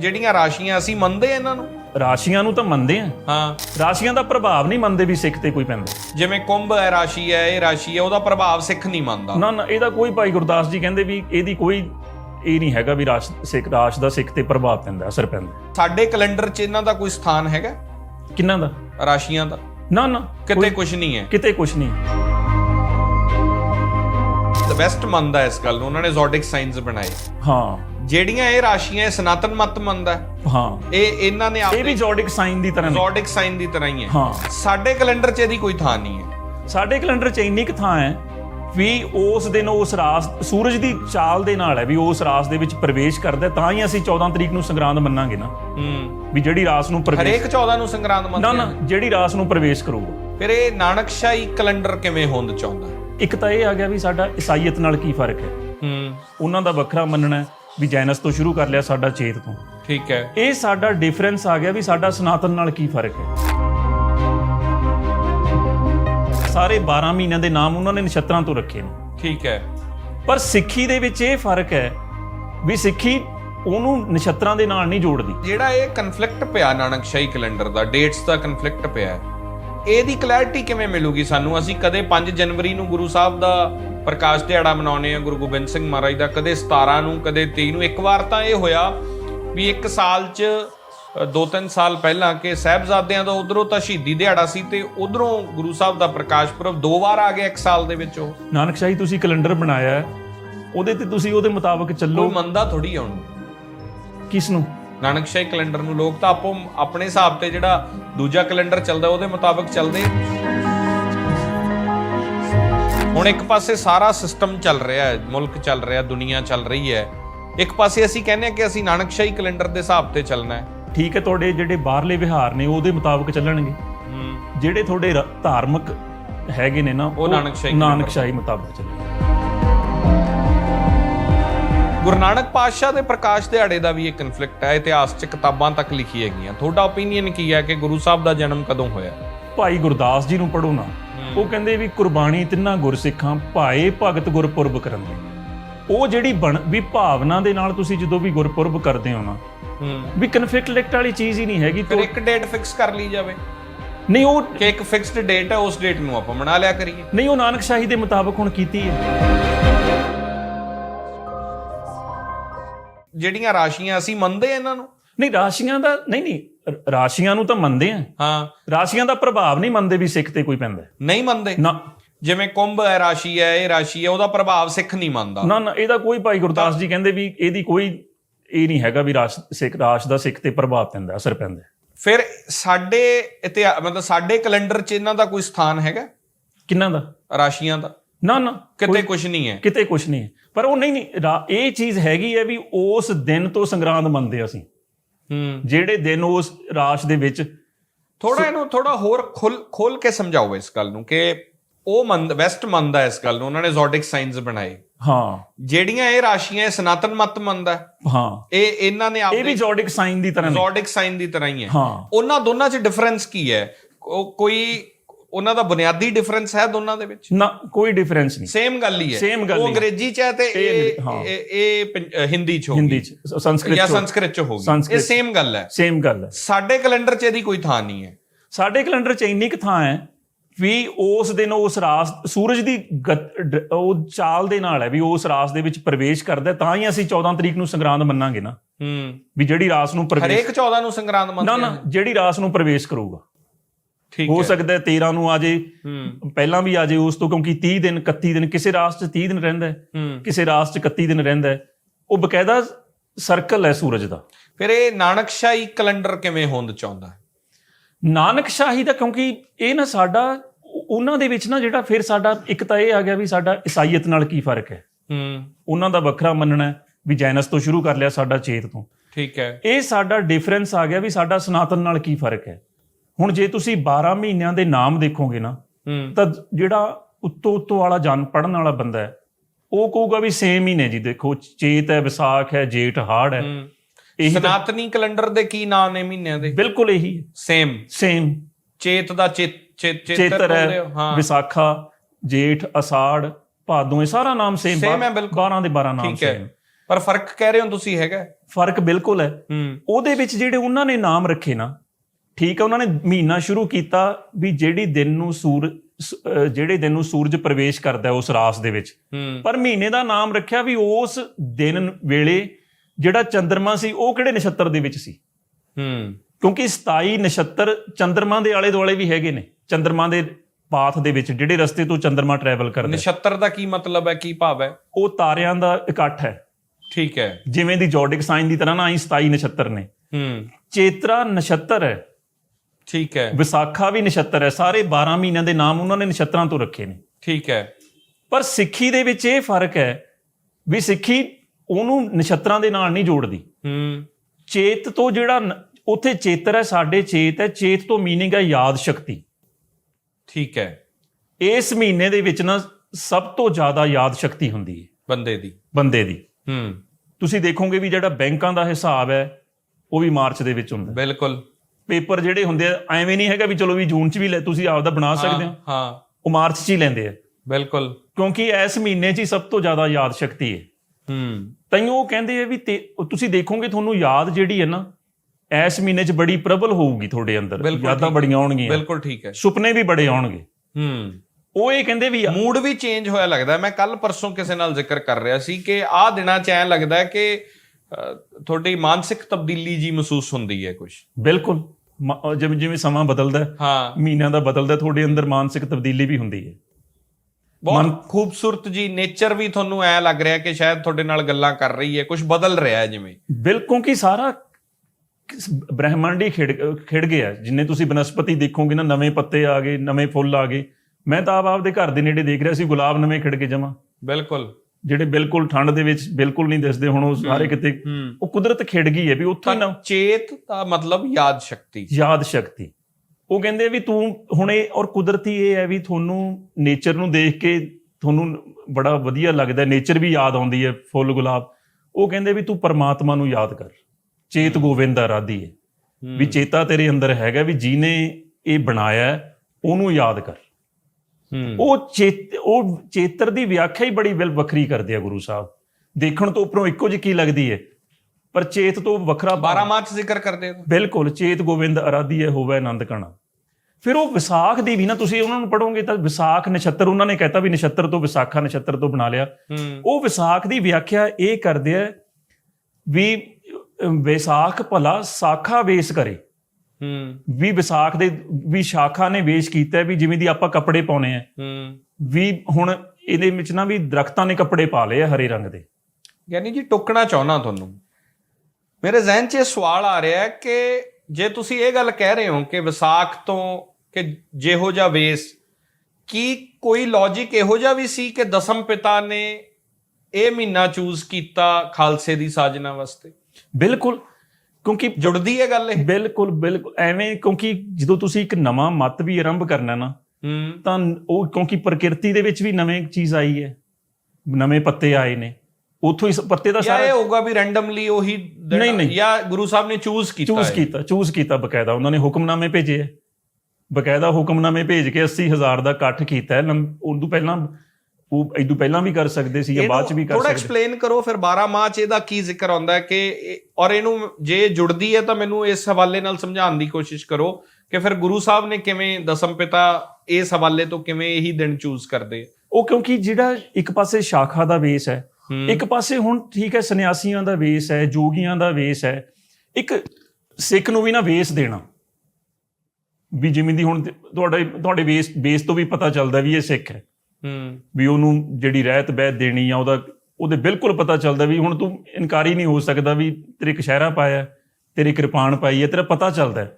ਜਿਹੜੀਆਂ ਰਾਸ਼ੀਆਂ ਅਸੀਂ ਮੰਨਦੇ ਇਹਨਾਂ ਨੂੰ? ਰਾਸ਼ੀਆਂ ਨੂੰ ਤਾਂ ਮੰਨਦੇ ਆ ਹਾਂ। ਰਾਸ਼ੀਆਂ ਦਾ ਪ੍ਰਭਾਵ ਨਹੀਂ ਮੰਨਦੇ ਵੀ ਸਿੱਖ ਤੇ ਕੋਈ ਪੈਂਦਾ। ਜਿਵੇਂ ਕੁੰਭ ਹੈ ਰਾਸ਼ੀ ਹੈ ਇਹ ਰਾਸ਼ੀ ਹੈ ਉਹਦਾ ਪ੍ਰਭਾਵ ਸਿੱਖ ਨਹੀਂ ਮੰਨਦਾ। ਨਾ ਨਾ ਇਹਦਾ ਕੋਈ ਭਾਈ ਗੁਰਦਾਸ ਜੀ ਕਹਿੰਦੇ ਵੀ ਇਹਦੀ ਕੋਈ ਇਹ ਨਹੀਂ ਹੈਗਾ ਵੀ ਰਾਸ਼ ਸਿੱਖ ਰਾਸ਼ ਦਾ ਸਿੱਖ ਤੇ ਪ੍ਰਭਾਵ ਪੈਂਦਾ ਅਸਰ ਪੈਂਦਾ। ਸਾਡੇ ਕੈਲੰਡਰ 'ਚ ਇਹਨਾਂ ਦਾ ਕੋਈ ਸਥਾਨ ਹੈਗਾ? ਕਿੰਨਾ ਦਾ? ਰਾਸ਼ੀਆਂ ਦਾ। ਨਾ ਨਾ ਕਿਤੇ ਕੁਝ ਨਹੀਂ ਹੈ। ਕਿਤੇ ਕੁਝ ਨਹੀਂ ਦ ਬੈਸਟ ਮੰਨਦਾ ਇਸ ਗੱਲ ਨੂੰ ਉਹਨਾਂ ਨੇ ਜ਼ੋਡਿਕ ਸਾਇੰਸ ਬਣਾਏ। ਹਾਂ। ਜਿਹੜੀਆਂ ਇਹ ਰਾਸ਼ੀਆਂ ਇਹ ਸਨਾਤਨ ਮਤ ਮੰਨਦਾ ਹੈ। ਇਹ ਇਹਨਾਂ ਨੇ ਇਹ ਵੀ ਜੋਡਿਕ ਸਾਈਨ ਦੀ ਤਰ੍ਹਾਂ ਨੇ। ਜ਼ੋਡਿਕ ਸਾਈਨ ਦੀ ਤਰ੍ਹਾਂ ਹੀ ਹੈ। ਹਾਂ। ਸਾਡੇ ਕੈਲੰਡਰ 'ਚ ਇਹਦੀ ਕੋਈ ਥਾਂ ਨਹੀਂ ਹੈ। ਸਾਡੇ ਕੈਲੰਡਰ 'ਚ ਇੰਨੀ ਕੁ ਥਾਂ ਹੈ ਵੀ ਉਸ ਦਿਨ ਉਸ ਰਾਸ ਸੂਰਜ ਦੀ ਚਾਲ ਦੇ ਨਾਲ ਹੈ ਵੀ ਉਸ ਰਾਸ ਦੇ ਵਿੱਚ ਪ੍ਰਵੇਸ਼ ਕਰਦਾ ਤਾਂ ਹੀ ਅਸੀਂ 14 ਤਰੀਕ ਨੂੰ ਸੰਗਰਾਂਦ ਮੰਨਾਂਗੇ ਨਾ। ਹੂੰ। ਵੀ ਜਿਹੜੀ ਰਾਸ ਨੂੰ ਪ੍ਰਵੇਸ਼ ਹਰੇਕ 14 ਨੂੰ ਸੰਗਰਾਂਦ ਨਾ ਮੰਨਦੇ ਨਾ ਆ। ਜਿਹੜੀ ਰਾਸ ਨੂੰ ਪ੍ਰਵੇਸ਼ ਕਰੂਗਾ। ਫਿਰ ਇਹ ਨਾਨਕਸ਼ਾਹੀ ਕੈਲੰਡਰ ਕਿਵੇਂ ਹੋਂਦ ਚਾਹੁੰਦਾ? ਇੱਕ ਤਾਂ ਇਹ ਆ ਗਿਆ ਵੀ ਸਾਡਾ ਈਸਾਈਅਤ ਨਾਲ ਕੀ ਫ਼ਰਕ ਹੈ। ਹੂੰ। ਉਹਨਾਂ ਦਾ ਵੱਖਰਾ ਮੰਨਣਾ ਹੈ ਵੀ ਜੈਨਸ ਤੋਂ ਸ਼ੁਰੂ ਕਰ ਲਿਆ ਸਾਡਾ ਚੇਤ ਤੋਂ। ਠੀਕ ਹੈ। ਇਹ ਸਾਡਾ ਡਿਫਰੈਂਸ ਆ ਗਿਆ ਵੀ ਸਾਡਾ ਸਨਾਤਨ ਨਾਲ ਕੀ ਫ਼ਰਕ ਹੈ। ਸਾਰੇ 12 ਮਹੀਨਿਆਂ ਦੇ ਨਾਮ ਉਹਨਾਂ ਨੇ ਨਛੱਤਰਾਂ ਤੋਂ ਰੱਖੇ ਨੇ। ਠੀਕ ਹੈ। ਪਰ ਸਿੱਖੀ ਦੇ ਵਿੱਚ ਇਹ ਫ਼ਰਕ ਹੈ ਵੀ ਸਿੱਖੀ ਉਹਨੂੰ ਨਛੱਤਰਾਂ ਦੇ ਨਾਲ ਨਹੀਂ ਜੋੜਦੀ। ਜਿਹੜਾ ਇਹ ਕਨਫਲਿਕਟ ਪਿਆ ਨਾਨਕਸ਼ਾਹੀ ਕੈਲੰਡਰ ਦਾ ਡੇਟਸ ਦਾ ਕਨਫਲਿਕਟ ਪਿਆ ਹੈ, ਇਹਦੀ ਕਲੈਰਿਟੀ ਕਿਵੇਂ ਮਿਲੂਗੀ ਸਾਨੂੰ? ਅਸੀਂ ਕਦੇ 5 ਜਨਵਰੀ ਨੂੰ ਗੁਰੂ ਸਾਹਿਬ ਦਾ ਪ੍ਰਕਾਸ਼ ਦਿਹਾੜਾ ਮਨਾਉਂਦੇ ਆ ਗੁਰੂ ਗੋਬਿੰਦ ਸਿੰਘ ਮਹਾਰਾਜ ਦਾ ਕਦੇ 17 ਨੂੰ ਕਦੇ 23 ਨੂੰ। ਇੱਕ ਵਾਰ ਤਾਂ ਇਹ ਹੋਇਆ ਵੀ ਇੱਕ ਸਾਲ 'ਚ ਅ, ਦੋ ਤਿੰਨ ਸਾਲ ਪਹਿਲਾਂ ਕਿ ਸਾਹਿਬਜ਼ਾਦਿਆਂ ਦਾ ਉਧਰੋਂ ਤਾਂ ਸ਼ਹੀਦੀ ਦਿਹਾੜਾ ਸੀ ਤੇ ਉਧਰੋਂ ਗੁਰੂ ਸਾਹਿਬ ਦਾ ਪ੍ਰਕਾਸ਼ ਪੁਰਬ ਦੋ ਵਾਰ ਆ ਗਿਆ ਇੱਕ ਸਾਲ ਦੇ ਵਿੱਚ ਉਹ। ਨਾਨਕਸ਼ਾਹੀ ਤੁਸੀਂ ਕੈਲੰਡਰ ਬਣਾਇਆ ਉਹਦੇ ਤੇ ਤੁਸੀਂ ਉਹਦੇ ਮੁਤਾਬਕ ਕੋਈ ਚੱਲੋ ਮੰਨਦਾ ਥੋੜੀ ਹੁਣ ਕਿਸ ਨੂੰ? ਨਾਨਕਸ਼ਾਹੀ ਕੈਲੰਡਰ ਨੂੰ ਲੋਕ ਤਾਂ ਆਪੋ ਆਪਣੇ ਹਿਸਾਬ ਤੇ ਜਿਹੜਾ ਦੂਜਾ ਕੈਲੰਡਰ ਚੱਲਦਾ ਉਹਦੇ ਮੁਤਾਬਕ ਚੱਲਦੇ ਆ। ਹੁਣ ਇੱਕ ਪਾਸੇ ਸਾਰਾ ਸਿਸਟਮ ਚੱਲ ਰਿਹਾ ਹੈ ਮੁਲਕ ਚੱਲ ਰਿਹਾ ਦੁਨੀਆ ਚੱਲ ਰਹੀ ਹੈ। ਇੱਕ ਪਾਸੇ ਅਸੀਂ ਕਹਿੰਦੇ ਹਾਂ ਕਿ ਅਸੀਂ ਨਾਨਕਸ਼ਾਹੀ ਕੈਲੰਡਰ ਦੇ ਹਿਸਾਬ ਤੇ ਚੱਲਣਾ ਹੈ। ਠੀਕ ਹੈ ਤੁਹਾਡੇ ਜਿਹੜੇ ਬਾਹਰਲੇ ਵਿਹਾਰ ਨੇ ਉਹਦੇ ਮੁਤਾਬਕ ਚੱਲਣਗੇ। ਜਿਹੜੇ ਤੁਹਾਡੇ ਧਾਰਮਿਕ ਹੈਗੇ ਨੇ ਨਾ ਉਹ ਨਾਨਕਸ਼ਾਹੀ ਨਾਨਕਸ਼ਾਹੀ ਮੁਤਾਬਕ ਚੱਲਣਗੇ। ਗੁਰੂ ਨਾਨਕ ਪਾਤਸ਼ਾਹ ਦੇ ਪ੍ਰਕਾਸ਼ ਦਿਹਾੜੇ ਦਾ ਵੀ ਇਹ ਕਨਫਲਿਕਟ ਹੈ ਇਤਿਹਾਸ 'ਚ ਕਿਤਾਬਾਂ ਤੱਕ ਲਿਖੀ ਹੈਗੀਆਂ। ਤੁਹਾਡਾ ਓਪੀਨੀਅਨ ਕੀ ਹੈ ਕਿ ਗੁਰੂ ਸਾਹਿਬ ਦਾ ਜਨਮ ਕਦੋਂ ਹੋਇਆ? ਭਾਈ ਗੁਰਦਾਸ ਜੀ ਨੂੰ ਪੜੋ ਨਾ। ਉਹ ਕਹਿੰਦੇ ਵੀ ਕੁਰਬਾਨੀ ਤਿੰਨਾਂ ਗੁਰਸਿੱਖਾਂ ਭਾਏ ਭਗਤ ਗੁਰਪੁਰਬ ਕਰਨ ਦੇ ਉਹ ਜਿਹੜੀ ਬਣ ਵੀ ਭਾਵਨਾ ਦੇ ਨਾਲ ਤੁਸੀਂ ਜਦੋਂ ਵੀ ਗੁਰਪੁਰਬ ਕਰਦੇ ਹੋ ਨਾ ਵੀ ਕਨਫਲਿਕਟ ਵਾਲੀ ਚੀਜ਼ ਹੀ ਨਹੀਂ ਹੈਗੀ ਫਿਰ ਤੋਂ ਇੱਕ ਡੇਟ ਫਿਕਸ ਕਰ ਲਈ ਜਾਵੇ। ਨਹੀਂ ਉਹ ਕਿ ਇੱਕ ਫਿਕਸਡ ਡੇਟ ਹੈ ਉਸ ਡੇਟ ਨੂੰ ਆਪਾਂ ਮਨਾ ਲਿਆ ਕਰੀਏ। ਨਹੀਂ ਉਹ ਨਾਨਕਸ਼ਾਹੀ ਦੇ ਮੁਤਾਬਕ ਹੁਣ ਕੀਤੀ ਹੈ। ਜਿਹੜੀਆਂ ਰਾਸ਼ੀਆਂ ਅਸੀਂ ਮੰਨਦੇ ਇਹਨਾਂ ਨੂੰ। ਨਹੀਂ ਰਾਸ਼ੀਆਂ ਦਾ ਨਹੀਂ ਨਹੀਂ ਰਾਸ਼ੀਆਂ ਨੂੰ ਤਾਂ ਮੰਨਦੇ ਆ ਹਾਂ। ਰਾਸ਼ੀਆਂ ਦਾ ਪ੍ਰਭਾਵ ਨਹੀਂ ਮੰਨਦੇ ਵੀ ਸਿੱਖ ਤੇ ਕੋਈ ਪੈਂਦਾ। ਨਹੀਂ ਮੰਨਦੇ। ਨਾ। ਜਿਵੇਂ ਕੁੰਭ ਹੈ ਰਾਸ਼ੀ ਹੈ ਇਹ ਰਾਸ਼ੀ ਹੈ ਉਹਦਾ ਪ੍ਰਭਾਵ ਸਿੱਖ ਨਹੀਂ ਮੰਨਦਾ। ਨਾ ਨਾ ਇਹਦਾ ਕੋਈ ਭਾਈ ਗੁਰਦਾਸ ਜੀ ਕਹਿੰਦੇ ਵੀ ਇਹਦੀ ਕੋਈ ਇਹ ਨਹੀਂ ਹੈਗਾ ਵੀ ਰਾਸ਼ ਸਿੱਖ ਰਾਸ਼ ਦਾ ਸਿੱਖ ਤੇ ਪ੍ਰਭਾਵ ਪੈਂਦਾ ਅਸਰ ਪੈਂਦਾ। ਫਿਰ ਸਾਡੇ ਇਤਿਹਾਸ ਮਤਲਬ ਸਾਡੇ ਕੈਲੰਡਰ 'ਚ ਇਹਨਾਂ ਦਾ ਕੋਈ ਸਥਾਨ ਹੈਗਾ? ਕਿੰਨਾ ਦਾ? ਰਾਸ਼ੀਆਂ ਦਾ। ਨਾ ਨਾ ਕਿਤੇ ਕੁਝ ਨਹੀਂ ਹੈ। ਕਿਤੇ ਕੁਝ ਨਹੀਂ ਹੈ। ਪਰ ਉਹ ਨਹੀਂ ਨਹੀਂ ਰਾ- ਇਹ ਚੀਜ਼ ਹੈਗੀ ਹੈ ਵੀ ਉਸ ਦਿਨ ਤੋਂ ਸੰਗਰਾਂਦ ਮੰਨਦੇ ਅਸੀਂ। ਹੂੰ। ਜਿਹੜੇ ਦਿਨ ਉਸ ਰਾਸ਼ ਦੇ ਵਿੱਚ ਥੋੜਾ ਇਹਨੂੰ ਥੋੜਾ ਹੋਰ ਖੁੱਲ ਖੋਲ ਕੇ ਸਮਝਾਓ ਇਸ ਗੱਲ ਨੂੰ ਕਿ ਉਹ ਮੰਨ ਵੈਸਟ ਮੰਨਦਾ ਇਸ ਗੱਲ ਨੂੰ ਉਹਨਾਂ ਨੇ ਜ਼ੋਡਿਕ ਸਾਇੰਸ ਬਣਾਏ। ਹਾਂ। ਜਿਹੜੀਆਂ ਇਹ ਰਾਸ਼ੀਆਂ ਇਹ ਸਨਾਤਨ ਮਤ ਮੰਨਦਾ ਹੈ। ਹਾਂ। ਇਹ ਇਹਨਾਂ ਨੇ ਇਹ ਵੀ ਆਪਣੇ ਜੋਡਿਕ ਸਾਈਨ ਦੀ ਤਰ੍ਹਾਂ ਨੇ। ਜ਼ੋਡਿਕ ਸਾਈਨ ਦੀ ਤਰ੍ਹਾਂ ਹੀ ਹੈ। ਹਾਂ। ਉਹਨਾਂ ਦੋਨਾਂ 'ਚ ਡਿਫਰੈਂਸ ਕੀ ਹੈ? ਉਹ ਕੋਈ ਉਹਨਾਂ ਦਾ ਬੁਨਿਆਦੀ ਡਿਫਰੈਂਸ ਹੈ ਦੋਨਾਂ ਦੇ ਵਿੱਚ? ਨਾ ਕੋਈ ਡਿਫਰੈਂਸ ਨਹੀਂ। ਸੇਮ ਗੱਲ ਹੀ ਹੈ। Same ਗੱਲ ਉਹ ਹੀ ਹੈ। ਅੰਗਰੇਜ਼ੀ 'ਚ ਹੈ ਤੇ ਇਹ ਇਹ ਹਾਂ। ਇਹ- ਇਹ ਹਿੰਦੀ 'ਚ ਹੋਗੀ ਹਿੰਦੀ ਚ ਸੰਸਕ੍ਰਿਤ ਜਾਂ ਚ ਸੰਸਕ੍ਰਿਤ 'ਚ ਹੋਗੀ ਇਹ ਸੰਸਕ੍ਰਿਤ। ਸੇਮ ਗੱਲ ਹੈ। ਸੇਮ ਗੱਲ ਹੈ। ਸਾਡੇ ਕੈਲੰਡਰ 'ਚ ਇਹਦੀ ਕੋਈ ਥਾਂ ਨਹੀਂ ਹੈ। ਸਾਡੇ ਕੈਲੰਡਰ ਚ ਇੰਨੀ ਕੁ ਥਾਂ ਹੈ ਵੀ ਉਸ ਦਿਨ ਉਸ ਰਾਸ ਸੂਰਜ ਦੀ ਉਹ ਚਾਲ ਦੇ ਨਾਲ ਹੈ ਵੀ ਉਸ ਰਾਸ ਦੇ ਵਿੱਚ ਪ੍ਰਵੇਸ਼ ਕਰਦਾ ਹੈ, ਤਾਂ ਹੀ ਅਸੀਂ 14 ਤਰੀਕ ਨੂੰ ਸੰਗਰਾਂਦ ਮੰਨਾਂਗੇ ਨਾ। ਹੂੰ। ਵੀ ਜਿਹੜੀ ਰਾਸ ਨੂੰ ਪ੍ਰਵੇਸ਼ ਹਰੇਕ 14 ਨੂੰ ਸੰਗਰਾਂਦ ਨਾ ਮੰਨਦੇ ਨਾ ਜਿਹੜੀ ਰਾਸ ਨੂੰ ਪ੍ਰਵੇਸ਼ ਕਰੂਗਾ। ਹੋ ਸਕਦਾ ਹੈ 13 ਨੂੰ ਆ ਜੇ। ਪਹਿਲਾਂ ਵੀ ਆ ਜੇ ਉਸ ਤੋਂ ਕਿਉਂਕਿ 30 ਦਿਨ 31 ਦਿਨ ਕਿਸੇ ਰਾਸ 'ਚ 30 ਦਿਨ ਰਹਿੰਦਾ ਹੈ। ਕਿਸੇ ਰਾਸ 'ਚ 31 ਦਿਨ ਰਹਿੰਦਾ ਹੈ। ਉਹ ਬਕਾਇਦਾ ਸਰਕਲ ਹੈ ਸੂਰਜ ਦਾ। ਫਿਰ ਇਹ ਨਾਨਕਸ਼ਾਹੀ ਕੈਲੰਡਰ ਕਿਵੇਂ ਹੋਂਦ ਚਾਹੁੰਦਾ ਹੈ? ਨਾਨਕ ਸ਼ਾਹੀ ਦਾ ਕਿਉਂਕਿ ਇਹ ਨਾ ਸਾਡਾ ਉਹ- ਉਹਨਾਂ ਦੇ ਵਿੱਚ ਨਾ ਜਿਹੜਾ ਫਿਰ ਸਾਡਾ ਇੱਕ ਤਾਂ ਇਹ ਆ ਗਿਆ ਵੀ ਸਾਡਾ ਈਸਾਈਅਤ ਨਾਲ ਕੀ ਫ਼ਰਕ ਹੈ। ਹੂੰ। ਉਹਨਾਂ ਦਾ ਵੱਖਰਾ ਮੰਨਣਾ ਵੀ ਜੈਨਸ ਤੋਂ ਸ਼ੁਰੂ ਕਰ ਲਿਆ ਸਾਡਾ ਚੇਤ ਤੋਂ। ਠੀਕ ਹੈ। ਇਹ ਸਾਡਾ ਡਿਫਰੈਂਸ ਆ ਗਿਆ ਵੀ ਸਾਡਾ ਸਨਾਤਨ ਨਾਲ ਕੀ ਫ਼ਰਕ ਹੈ। ਹੁਣ ਜੇ ਤੁਸੀਂ 12 ਮਹੀਨਿਆਂ ਦੇ ਨਾਮ ਦੇਖੋਗੇ ਨਾ ਤਾਂ ਜਿਹੜਾ ਉੱਤੋਂ ਉੱਤੋਂ ਵਾਲਾ ਜਨ ਪੜਨ ਵਾਲਾ ਬੰਦਾ ਹੈ ਉਹ ਕਹੂਗਾ ਵੀ ਸੇਮ ਹੀ ਨੇ ਜੀ ਦੇਖੋ ਚੇਤ ਹੈ ਵਿਸਾਖ ਹੈ ਜੇਠ ਹਾੜ ਹੈ। ਇਹੀ ਸਨਾਤਨੀ ਕੈਲੰਡਰ ਦੇ ਕੀ ਨਾਮ ਨੇ ਮਹੀਨਿਆਂ ਦੇ? ਬਿਲਕੁਲ ਇਹੀ ਸੇਮ ਸੇਮ ਚੇਤ ਦਾ ਚੇਤ ਚੇਤ- ਚੇਤਰ ਹੋ ਵਿਸਾਖਾ ਜੇਠ ਅਸਾੜ ਭਾਦੋਂ ਇਹ ਸਾਰਾ ਨਾਮ ਸੇਮ Same ਹੈ ਬਿਲਕੁਲ। 12 ਦੇ 12 ਨਾਮ ਠੀਕ ਹੈ। ਸੇਮ ਪਰ ਫ਼ਰਕ ਕਹਿ ਰਹੇ ਹੋ ਤੁਸੀਂ ਹੈਗਾ? ਫ਼ਰਕ ਬਿਲਕੁਲ ਹੂੰ। ਉਹਦੇ ਵਿੱਚ ਜਿਹੜੇ ਉਹਨਾਂ ਨੇ ਨਾਮ ਰੱਖੇ ਨਾ ਠੀਕ ਹੈ ਉਹਨਾਂ ਨੇ ਮਹੀਨਾ ਸ਼ੁਰੂ ਕੀਤਾ ਵੀ ਜਿਹੜੀ ਦਿਨ ਨੂੰ ਸੂਰ ਜਿਹੜੇ ਦਿਨ ਨੂੰ ਸੂਰਜ ਪ੍ਰਵੇਸ਼ ਕਰਦਾ ਉਸ ਰਾਸ ਦੇ ਵਿੱਚ। ਪਰ ਮਹੀਨੇ ਦਾ ਨਾਮ ਰੱਖਿਆ ਵੀ ਉਸ ਦਿਨ ਵੇਲੇ ਜਿਹੜਾ ਚੰਦਰਮਾ ਸੀ ਉਹ ਕਿਹੜੇ ਨਛੱਤਰ ਦੇ ਵਿੱਚ ਸੀ? ਕਿਉਂਕਿ 27 ਨਛੱਤਰ ਚੰਦਰਮਾ ਦੇ ਆਲੇ ਦੁਆਲੇ ਵੀ ਹੈਗੇ ਨੇ ਚੰਦਰਮਾ ਦੇ ਪਾਥ ਦੇ ਵਿੱਚ ਜਿਹੜੇ ਰਸਤੇ ਤੋਂ ਚੰਦਰਮਾ ਟਰੈਵਲ ਕਰਦਾ ਨਛੱਤਰ ਦਾ ਕੀ ਮਤਲਬ ਹੈ ਕੀ ਭਾਵ ਹੈ? ਉਹ ਤਾਰਿਆਂ ਦਾ ਇਕੱਠ ਹੈ। ਠੀਕ ਹੈ। ਜਿਵੇਂ ਦੀ ਜੋਡਿਕ ਸਾਈਨ ਦੀ ਤਰ੍ਹਾਂ ਨਾ ਆਈ 27 ਨਛੱਤਰ ਨੇ। ਹੂੰ। ਚੇਤਰਾ ਨਛੱਤਰ ਹੈ। ਠੀਕ ਹੈ। ਵਿਸਾਖਾ ਵੀ ਨਛੱਤਰ ਹੈ। ਸਾਰੇ 12 ਮਹੀਨਿਆਂ ਦੇ ਨਾਮ ਉਹਨਾਂ ਨੇ ਨਛੱਤਰਾਂ ਤੋਂ ਰੱਖੇ ਨੇ। ਠੀਕ ਹੈ। ਪਰ ਸਿੱਖੀ ਦੇ ਵਿੱਚ ਇਹ ਫ਼ਰਕ ਹੈ ਵੀ ਸਿੱਖੀ ਉਹਨੂੰ ਨਛੱਤਰਾਂ ਦੇ ਨਾਲ ਨਹੀਂ ਜੋੜਦੀ। ਹੂੰ। ਚੇਤ ਤੋਂ ਜਿਹੜਾ ਉੱਥੇ ਚੇਤਰ ਹੈ ਸਾਡੇ ਚੇਤ ਹੈ ਚੇਤ ਤੋਂ ਮੀਨਿੰਗ ਹੈ ਯਾਦ ਸ਼ਕਤੀ। ਠੀਕ ਹੈ। ਇਸ ਮਹੀਨੇ ਦੇ ਵਿੱਚ ਨਾ ਸਭ ਤੋਂ ਜ਼ਿਆਦਾ ਯਾਦ ਸ਼ਕਤੀ ਹੁੰਦੀ ਹੈ। ਬੰਦੇ ਦੀ। ਬੰਦੇ ਦੀ। ਹੂੰ। ਤੁਸੀਂ ਦੇਖੋਗੇ ਵੀ ਜਿਹੜਾ ਬੈਂਕਾਂ ਦਾ ਹਿਸਾਬ ਹੈ ਉਹ ਵੀ ਮਾਰਚ ਦੇ ਵਿੱਚ ਹੁੰਦਾ ਬਿਲਕੁਲ। ਪੇਪਰ ਜਿਹੜੇ ਹੁੰਦੇ ਆ ਐਵੇਂ ਨਹੀਂ ਹੈਗਾ ਵੀ ਚਲੋ ਵੀ ਜੂਨ 'ਚ ਵੀ ਲੈ ਤੁਸੀਂ ਆਪਦਾ ਬਣਾ ਸਕਦੇ ਹੋ। ਹਾਂ। ਉਹ ਮਾਰਚ 'ਚ ਹੀ ਲੈਂਦੇ ਆ। ਬਿਲਕੁਲ। ਕਿਉਂਕਿ ਇਸ ਮਹੀਨੇ 'ਚ ਹੀ ਸਭ ਤੋਂ ਜ਼ਿਆਦਾ ਯਾਦ ਸ਼ਕਤੀ ਹੈ। ਹੂੰ ਉਹ ਕਹਿੰਦੇ ਆ ਵੀ ਤੁਸੀਂ ਦੇਖੋਗੇ ਤੁਹਾਨੂੰ ਯਾਦ ਜਿਹੜੀ ਹੈ ਨਾ ਇਸ ਮਹੀਨੇ 'ਚ ਬੜੀ ਪ੍ਰਬਲ ਹੋਊਗੀ ਤੁਹਾਡੇ ਅੰਦਰ। ਯਾਦਾਂ। ਬੜੀਆਂ ਆਉਣਗੀਆਂ ਬਿਲਕੁਲ ਠੀਕ ਹੈ। ਸੁਪਨੇ ਵੀ ਬੜੇ ਆਉਣਗੇ। ਹੂੰ। ਉਹ ਇਹ ਕਹਿੰਦੇ ਵੀ ਮੂਡ ਵੀ ਚੇਂਜ ਹੋਇਆ ਲੱਗਦਾ ਮੈਂ ਕੱਲ ਪਰਸੋਂ ਕਿਸੇ ਨਾਲ ਜ਼ਿਕਰ ਕਰ ਰਿਹਾ ਸੀ ਕਿ ਆਹ ਦਿਨਾਂ 'ਚ ਐਂ ਲੱਗਦਾ ਕਿ ਤੁਹਾਡੀ ਮਾਨਸਿਕ ਤਬਦੀਲੀ ਜੀ ਮਹਿਸੂਸ ਹੁੰਦੀ ਹੈ ਕੁਝ ਬਿਲਕੁਲ। ਜਿਵੇਂ ਜਿਵੇਂ ਸਮਾਂ ਬਦਲਦਾ ਹੈ, ਹਾਂ। ਮਹੀਨਿਆਂ ਦਾ ਬਦਲਦਾ ਤੁਹਾਡੇ ਅੰਦਰ ਮਾਨਸਿਕ ਤਬਦੀਲੀ ਵੀ ਹੁੰਦੀ ਹੈ। ਬਹੁਤ ਖੂਬਸੂਰਤ ਜੀ ਨੇਚਰ ਵੀ ਤੁਹਾਨੂੰ ਐ ਲੱਗ ਰਿਹਾ ਕਿ ਸ਼ਾਇਦ ਤੁਹਾਡੇ ਨਾਲ ਗੱਲਾਂ ਕਰ ਰਹੀ ਹੈ ਕੁਝ ਬਦਲ ਰਿਹਾ ਹੈ ਜਿਵੇਂ। ਬਿਲਕੁਲ ਕਿ ਸਾਰਾ ਬ੍ਰਹਿਮੰਡ ਖਿੜ ਖਿੜ ਗਿਆ ਜਿੰਨੇ ਤੁਸੀਂ ਬਨਸਪਤੀ ਦੇਖੋਗੇ ਨਾ ਨਵੇਂ ਪੱਤੇ ਆ ਗਏ ਨਵੇਂ ਫੁੱਲ ਆ ਗਏ। ਮੈਂ ਤਾਂ ਆਪ ਆਪਦੇ ਘਰ ਦੇ ਨੇੜੇ ਦੇਖ ਰਿਹਾ ਸੀ ਗੁਲਾਬ ਨਵੇਂ ਖਿੜ ਕੇ ਜਮਾ। ਬਿਲਕੁਲ। ਜਿਹੜੇ ਬਿਲਕੁਲ ਠੰਡ ਦੇ ਵਿੱਚ ਬਿਲਕੁਲ ਨਹੀਂ ਦਿਸਦੇ ਹੁਣ ਉਹ ਸਾਰੇ ਕਿਤੇ ਉਹ ਕੁਦਰਤ ਖਿੜ ਗਈ ਹੈ ਵੀ ਉੱਥੋਂ ਨਾ ਚੇਤ ਦਾ ਮਤਲਬ ਯਾਦ ਸ਼ਕਤੀ। ਯਾਦ ਸ਼ਕਤੀ। ਉਹ ਕਹਿੰਦੇ ਵੀ ਤੂੰ ਹੁਣ ਇਹ ਔਰ ਕੁਦਰਤੀ ਇਹ ਹੈ ਵੀ ਤੁਹਾਨੂੰ ਨੇਚਰ ਨੂੰ ਦੇਖ ਕੇ ਤੁਹਾਨੂੰ ਬੜਾ ਵਧੀਆ ਲੱਗਦਾ ਨੇਚਰ ਵੀ ਯਾਦ ਆਉਂਦੀ ਹੈ ਫੁੱਲ ਗੁਲਾਬ। ਉਹ ਕਹਿੰਦੇ ਵੀ ਤੂੰ ਪਰਮਾਤਮਾ ਨੂੰ ਯਾਦ ਕਰ। ਚੇਤ ਗੋਵਿੰਦ ਆਰਾਧੀ ਹੈ। ਵੀ ਚੇਤਾ ਤੇਰੇ ਅੰਦਰ ਹੈਗਾ ਵੀ ਜਿਹਨੇ ਇਹ ਬਣਾਇਆ ਉਹਨੂੰ ਯਾਦ ਕਰ। ਉਹ ਚੇਤ ਉਹ ਚੇਤਰ ਦੀ ਵਿਆਖਿਆ ਹੀ ਬੜੀ ਵਿਲ ਵੱਖਰੀ ਕਰਦੇ ਆ ਗੁਰੂ ਸਾਹਿਬ। ਦੇਖਣ ਤੋਂ ਉੱਪਰੋਂ ਇੱਕੋ ਜਿਹੀ ਕੀ ਲੱਗਦੀ ਹੈ ਪਰ ਚੇਤ ਤੋਂ ਵੱਖਰਾ ਭਾਵ- 12 ਮਾਰਚ ਜ਼ਿਕਰ ਕਰਦੇ ਹੋ। ਬਿਲਕੁਲ ਚੇਤ ਗੋਬਿੰਦ ਅਰਾਧੀਏ ਹੋਵੇ ਆਨੰਦ ਕਣਾ ਫਿਰ ਉਹ ਵਿਸਾਖ ਦੀ ਵੀ ਨਾ ਤੁਸੀਂ ਉਹਨਾਂ ਨੂੰ ਪੜੋਗੇ ਤਾਂ ਵਿਸਾਖ ਨਛੱਤਰ ਉਹਨਾਂ ਨੇ ਕਹਿਤਾ ਵੀ ਨਛੱਤਰ ਤੋਂ ਵਿਸਾਖਾ ਨਛੱਤਰ ਤੋਂ ਬਣਾ ਲਿਆ। ਹੂੰ। ਉਹ ਵਿਸਾਖ ਦੀ ਵਿਆਖਿਆ ਇਹ ਕਰਦੇ ਆ ਵੀ ਵਿਸਾਖ ਭਲਾ ਸਾਖਾ ਵੇਸ ਕਰੇ। ਹੂੰ। ਵੀ ਵਿਸਾਖ ਦੇ ਵੀ ਸ਼ਾਖਾ ਨੇ ਵੇਸ਼ ਕੀਤਾ ਵੀ ਜਿਵੇਂ ਦੀ ਆਪਾਂ ਕੱਪੜੇ ਪਾਉਨੇ ਆ। ਹੂੰ। ਵੀ ਹੁਣ ਇਹਦੇ ਵਿੱਚ ਨਾ ਵੀ ਦਰਖਤਾਂ ਨੇ ਕੱਪੜੇ ਪਾ ਲਏ ਆ ਹਰੇ ਰੰਗ ਦੇ। ਯਾਨੀ ਜੀ ਟੁਕਣਾ ਚਾਹੁੰਦਾ ਤੁਹਾਨੂੰ। ਮੇਰੇ ਜ਼ਿਹਨ 'ਚ ਇਹ ਸਵਾਲ ਆ ਰਿਹਾ ਹੈ ਕਿ ਜੇ ਤੁਸੀਂ ਇਹ ਗੱਲ ਕਹਿ ਰਹੇ ਹੋ ਕਿ ਵਿਸਾਖ ਤੋਂ ਕਿ ਜਿਹੋ ਜਿਹਾ ਵੇਸ ਕੀ ਕੋਈ ਲੌਜੀਕ ਇਹੋ ਜਿਹਾ ਵੀ ਸੀ ਕਿ ਦਸਮ ਪਿਤਾ ਨੇ ਇਹ ਮਹੀਨਾ ਚੂਜ਼ ਕੀਤਾ ਖਾਲਸੇ ਦੀ ਸਾਜਨਾ ਵਾਸਤੇ? ਬਿਲਕੁਲ। ਕਿਉਂਕਿ ਜੁੜਦੀ ਹੈ ਗੱਲ ਇਹ। ਬਿਲਕੁਲ ਬਿਲਕੁਲ। ਐਵੇਂ ਕਿਉਂਕਿ ਜਦੋਂ ਤੁਸੀਂ ਇੱਕ ਨਵਾਂ ਮਤ ਵੀ ਆਰੰਭ ਕਰਨਾ ਨਾ ਤਾਂ ਉਹ ਕਿਉਂਕਿ ਪ੍ਰਕਿਰਤੀ ਦੇ ਵਿੱਚ ਵੀ ਨਵੇਂ ਚੀਜ਼ ਆਈ ਹੈ। ਨਵੇਂ ਪੱਤੇ ਆਏ ਨੇ। ਉਥੋਂ ਹੀ ਸ- ਪੱਤੇ ਦਾ ਜਾਂ ਇਹ ਸਾਰਾ ਹੋਊਗਾ ਵੀ ਰੈਂਡਮਲੀ ਉਹੀ ਨਹੀਂ, ਨਹੀਂ। ਜਾਂ ਗੁਰੂ ਸਾਹਿਬ ਨੇ ਚੂਜ਼ ਕੀਤਾ ਚੂਜ਼। ਕੀਤਾ ਚੂਜ਼ ਕੀਤਾ ਬਕਾਇਦਾ। ਉਹਨਾਂ ਨੇ ਹੁਕਮਨਾਮੇ ਭੇਜੇ ਬਕਾਇਦਾ ਹੁਕਮਨਾਮੇ ਭੇਜ ਕੇ 80000 ਦਾ ਇਕੱਠ ਕੀਤਾ ਹੈ। ਉਦੋਂ ਪਹਿਲਾਂ ਉਹ ਇਦੋਂ ਪਹਿਲਾਂ ਵੀ ਕਰ ਸਕਦੇ ਸੀ ਜਾਂ ਬਾਅਦ ਚ ਵੀ ਕਰ ਥੋੜਾ ਸਕਦੇ? ਐਕਸਪਲੇਨ ਕਰੋ ਫਿਰ 12 ਮਾਹ ਚ ਇਹਦਾ ਕੀ ਜ਼ਿਕਰ ਆਉਂਦਾ ਹੈ ਕਿ ਔਰ ਇਹਨੂੰ ਜੇ ਜੁੜਦੀ ਹੈ ਤਾਂ ਮੈਨੂੰ ਇਸ ਹਵਾਲੇ ਨਾਲ ਸਮਝਾਉਣ ਦੀ ਕੋਸ਼ਿਸ਼ ਕਰੋ ਕਿ ਫਿਰ ਗੁਰੂ ਸਾਹਿਬ ਨੇ ਕਿਵੇਂ ਦਸਮ ਪਿਤਾ ਇਸ ਹਵਾਲੇ ਤੋਂ ਕਿਵੇਂ ਇਹੀ ਦਿਨ ਚੂਜ਼ ਕਰਦੇ? ਉਹ ਕਿਉਂਕਿ ਜਿਹੜਾ ਇੱਕ ਪਾਸੇ ਸ਼ਾਖਾ ਦਾ ਵੇਸ ਹੈ। ਇੱਕ ਪਾਸੇ ਹੁਣ ਠੀਕ ਹੈ ਸੰਨਿਆਸੀਆਂ ਦਾ ਵੇਸ ਹੈ ਜੋਗੀਆਂ ਦਾ ਵੇਸ ਹੈ ਇੱਕ ਸਿੱਖ ਨੂੰ ਵੀ ਨਾ ਵੇਸ ਦੇਣਾ। ਵੀ ਜਿਵੇਂ ਦੀ ਹੁਣ ਤੁਹਾਡੇ ਤੁਹਾਡੇ ਵੇਸ ਬੇਸ ਤੋਂ ਵੀ ਪਤਾ ਚੱਲਦਾ ਵੀ ਇਹ ਸਿੱਖ ਹੈ। ਹੂੰ ਵੀ ਉਹਨੂੰ ਜਿਹੜੀ ਰਹਿਤ ਬਹਿਤ ਦੇਣੀ ਆ ਉਹਦਾ ਉਹਦੇ ਬਿਲਕੁਲ ਪਤਾ ਚੱਲਦਾ ਵੀ ਹੁਣ ਤੂੰ ਇਨਕਾਰੀ ਨਹੀਂ ਹੋ ਸਕਦਾ ਵੀ ਤੇਰੇ ਕਸ਼ਹਿਰਾ ਪਾਇਆ ਤੇਰੀ ਕਿਰਪਾਨ ਪਾਈ ਹੈ ਤੇਰਾ ਪਤਾ ਚੱਲਦਾ